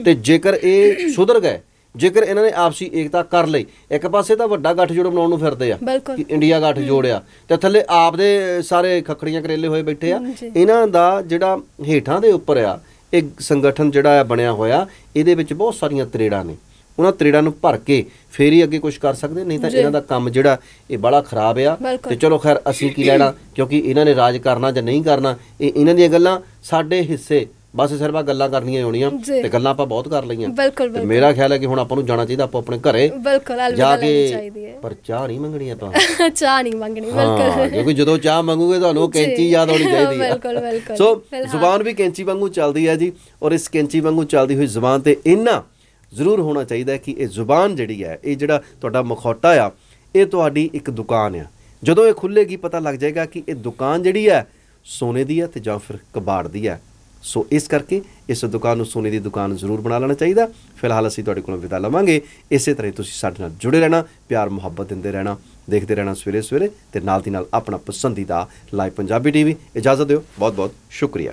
ਤੇ ਜੇਕਰ ਇਹ ਸੁਧਰ ਗਏ ਜੇਕਰ ਇਹਨਾਂ ਨੇ ਆਪਸੀ ਏਕਤਾ ਕਰ ਲਈ ਇੱਕ ਪਾਸੇ ਤਾਂ ਵੱਡਾ ਗੱਠਜੋੜ ਬਣਾਉਣ ਨੂੰ ਫਿਰਦੇ ਆ ਕਿ ਇੰਡੀਆ ਗੱਠ ਜੋੜਿਆ। ਤੇ ਥੱਲੇ ਆਪ ਦੇ ਸਾਰੇ ਖੱਖੜੀਆਂ ਕਰੇਲੇ ਹੋਏ ਬੈਠੇ ਆ। ਇਹਨਾਂ ਦਾ ਜਿਹੜਾ ਹੇਠਾਂ ਦੇ ਉੱਪਰ ਆ ਇਹ ਸੰਗਠਨ ਜਿਹੜਾ ਹੈ ਬਣਿਆ ਹੋਇਆ ਇਹਦੇ ਵਿੱਚ ਬਹੁਤ ਸਾਰੀਆਂ ਤਰੇੜਾਂ ਨੇ। ਉਹਨਾਂ ਤਰੇੜਾਂ ਨੂੰ ਭਰ ਕੇ ਫੇਰ ਹੀ ਅੱਗੇ ਕੁਝ ਕਰ ਸਕਦੇ ਨਹੀਂ ਤਾਂ। ਇਹਨਾਂ ਦਾ ਕੰਮ ਜਿਹੜਾ ਇਹ ਬੜਾ ਖਰਾਬ ਆ। ਤੇ ਚਲੋ ਖੈਰ ਅਸੀਂ ਕੀ ਲੈਣਾ ਕਿਉਂਕਿ ਇਹਨਾਂ ਨੇ ਰਾਜ ਕਰਨਾ ਜਾਂ ਨਹੀਂ ਕਰਨਾ ਇਹ ਇਹਨਾਂ ਦੀਆਂ ਗੱਲਾਂ ਸਾਡੇ ਹਿੱਸੇ ਬਸ ਸਿਰਫ ਗੱਲਾਂ ਕਰਨੀਆਂ ਹੋਣੀਆਂ। ਤੇ ਗੱਲਾਂ ਆਪਾਂ ਬਹੁਤ ਕਰ ਲਈਆਂ ਤੇ ਮੇਰਾ ਖਿਆਲ ਹੈ ਕਿ ਹੁਣ ਆਪਾਂ ਨੂੰ ਜਾਣਾ ਚਾਹੀਦਾ ਆਪੋ ਆਪਣੇ ਘਰੇ ਬਿਲਕੁਲ ਜਾ ਅਲਵਿਦਾ ਲੈਣੀ ਚਾਹੀਦੀ ਹੈ ਪਰ ਚਾਹ ਨਹੀਂ ਮੰਗਣੀ ਆਪਾਂ ਚਾਹ ਨਹੀਂ ਮੰਗਣੀ ਬਿਲਕੁਲ ਕਿਉਂਕਿ ਜਦੋਂ ਚਾਹ ਮੰਗੋਗੇ ਤੁਹਾਨੂੰ ਕੈਂਚੀ। ਯਾਦ ਆਉਣੀ ਚਾਹੀਦੀ ਹੈ ਬਿਲਕੁਲ, ਬਿਲਕੁਲ। ਸੋ ਜ਼ੁਬਾਨ ਵੀ ਕੈਂਚੀ ਵਾਂਗੂ ਚੱਲਦੀ ਹੈ ਜੀ ਔਰ ਇਸ ਕੈਂਚੀ ਵਾਂਗੂ ਚੱਲਦੀ ਹੋਈ ਜ਼ੁਬਾਨ ਤੇ ਇੰਨਾ ਜ਼ਰੂਰ ਹੋਣਾ ਚਾਹੀਦਾ ਕਿ ਇਹ ਜ਼ੁਬਾਨ ਜਿਹੜੀ ਹੈ, ਇਹ ਜਿਹੜਾ ਤੁਹਾਡਾ ਮਖੌਟਾ ਆ, ਇਹ ਤੁਹਾਡੀ ਇੱਕ ਦੁਕਾਨ ਆ। ਜਦੋਂ ਇਹ ਖੁੱਲੇਗੀ ਪਤਾ ਲੱਗ ਜਾਏਗਾ ਕਿ ਇਹ ਦੁਕਾਨ ਜਿਹੜੀ ਹੈ, ਸੋਨੇ ਦੀ ਹੈ ਤੇ ਜਾਂ ਫਿਰ ਕਬਾੜ ਦੀ ਹੈ। ਸੋ ਇਸ ਕਰਕੇ ਇਸ ਦੁਕਾਨ ਨੂੰ ਸੋਨੇ ਦੀ ਦੁਕਾਨ ਜ਼ਰੂਰ ਬਣਾ ਲੈਣਾ ਚਾਹੀਦਾ। ਫਿਲਹਾਲ ਅਸੀਂ ਤੁਹਾਡੇ ਕੋਲੋਂ ਵਿਦਾ ਲਵਾਂਗੇ। ਇਸੇ ਤਰ੍ਹਾਂ ਹੀ ਤੁਸੀਂ ਸਾਡੇ ਨਾਲ ਜੁੜੇ ਰਹਿਣਾ, ਪਿਆਰ, ਮੁਹੱਬਤ ਦਿੰਦੇ ਰਹਿਣਾ, ਦੇਖਦੇ ਰਹਿਣਾ ਸਵੇਰੇ ਸਵੇਰੇ ਤੇ ਨਾਲ ਦੀ ਨਾਲ ਆਪਣਾ ਪਸੰਦੀਦਾ ਲਾਈਵ ਪੰਜਾਬੀ ਟੀਵੀ। ਇਜਾਜ਼ਤ ਦਿਓ। ਬਹੁਤ ਬਹੁਤ ਸ਼ੁਕਰੀਆ।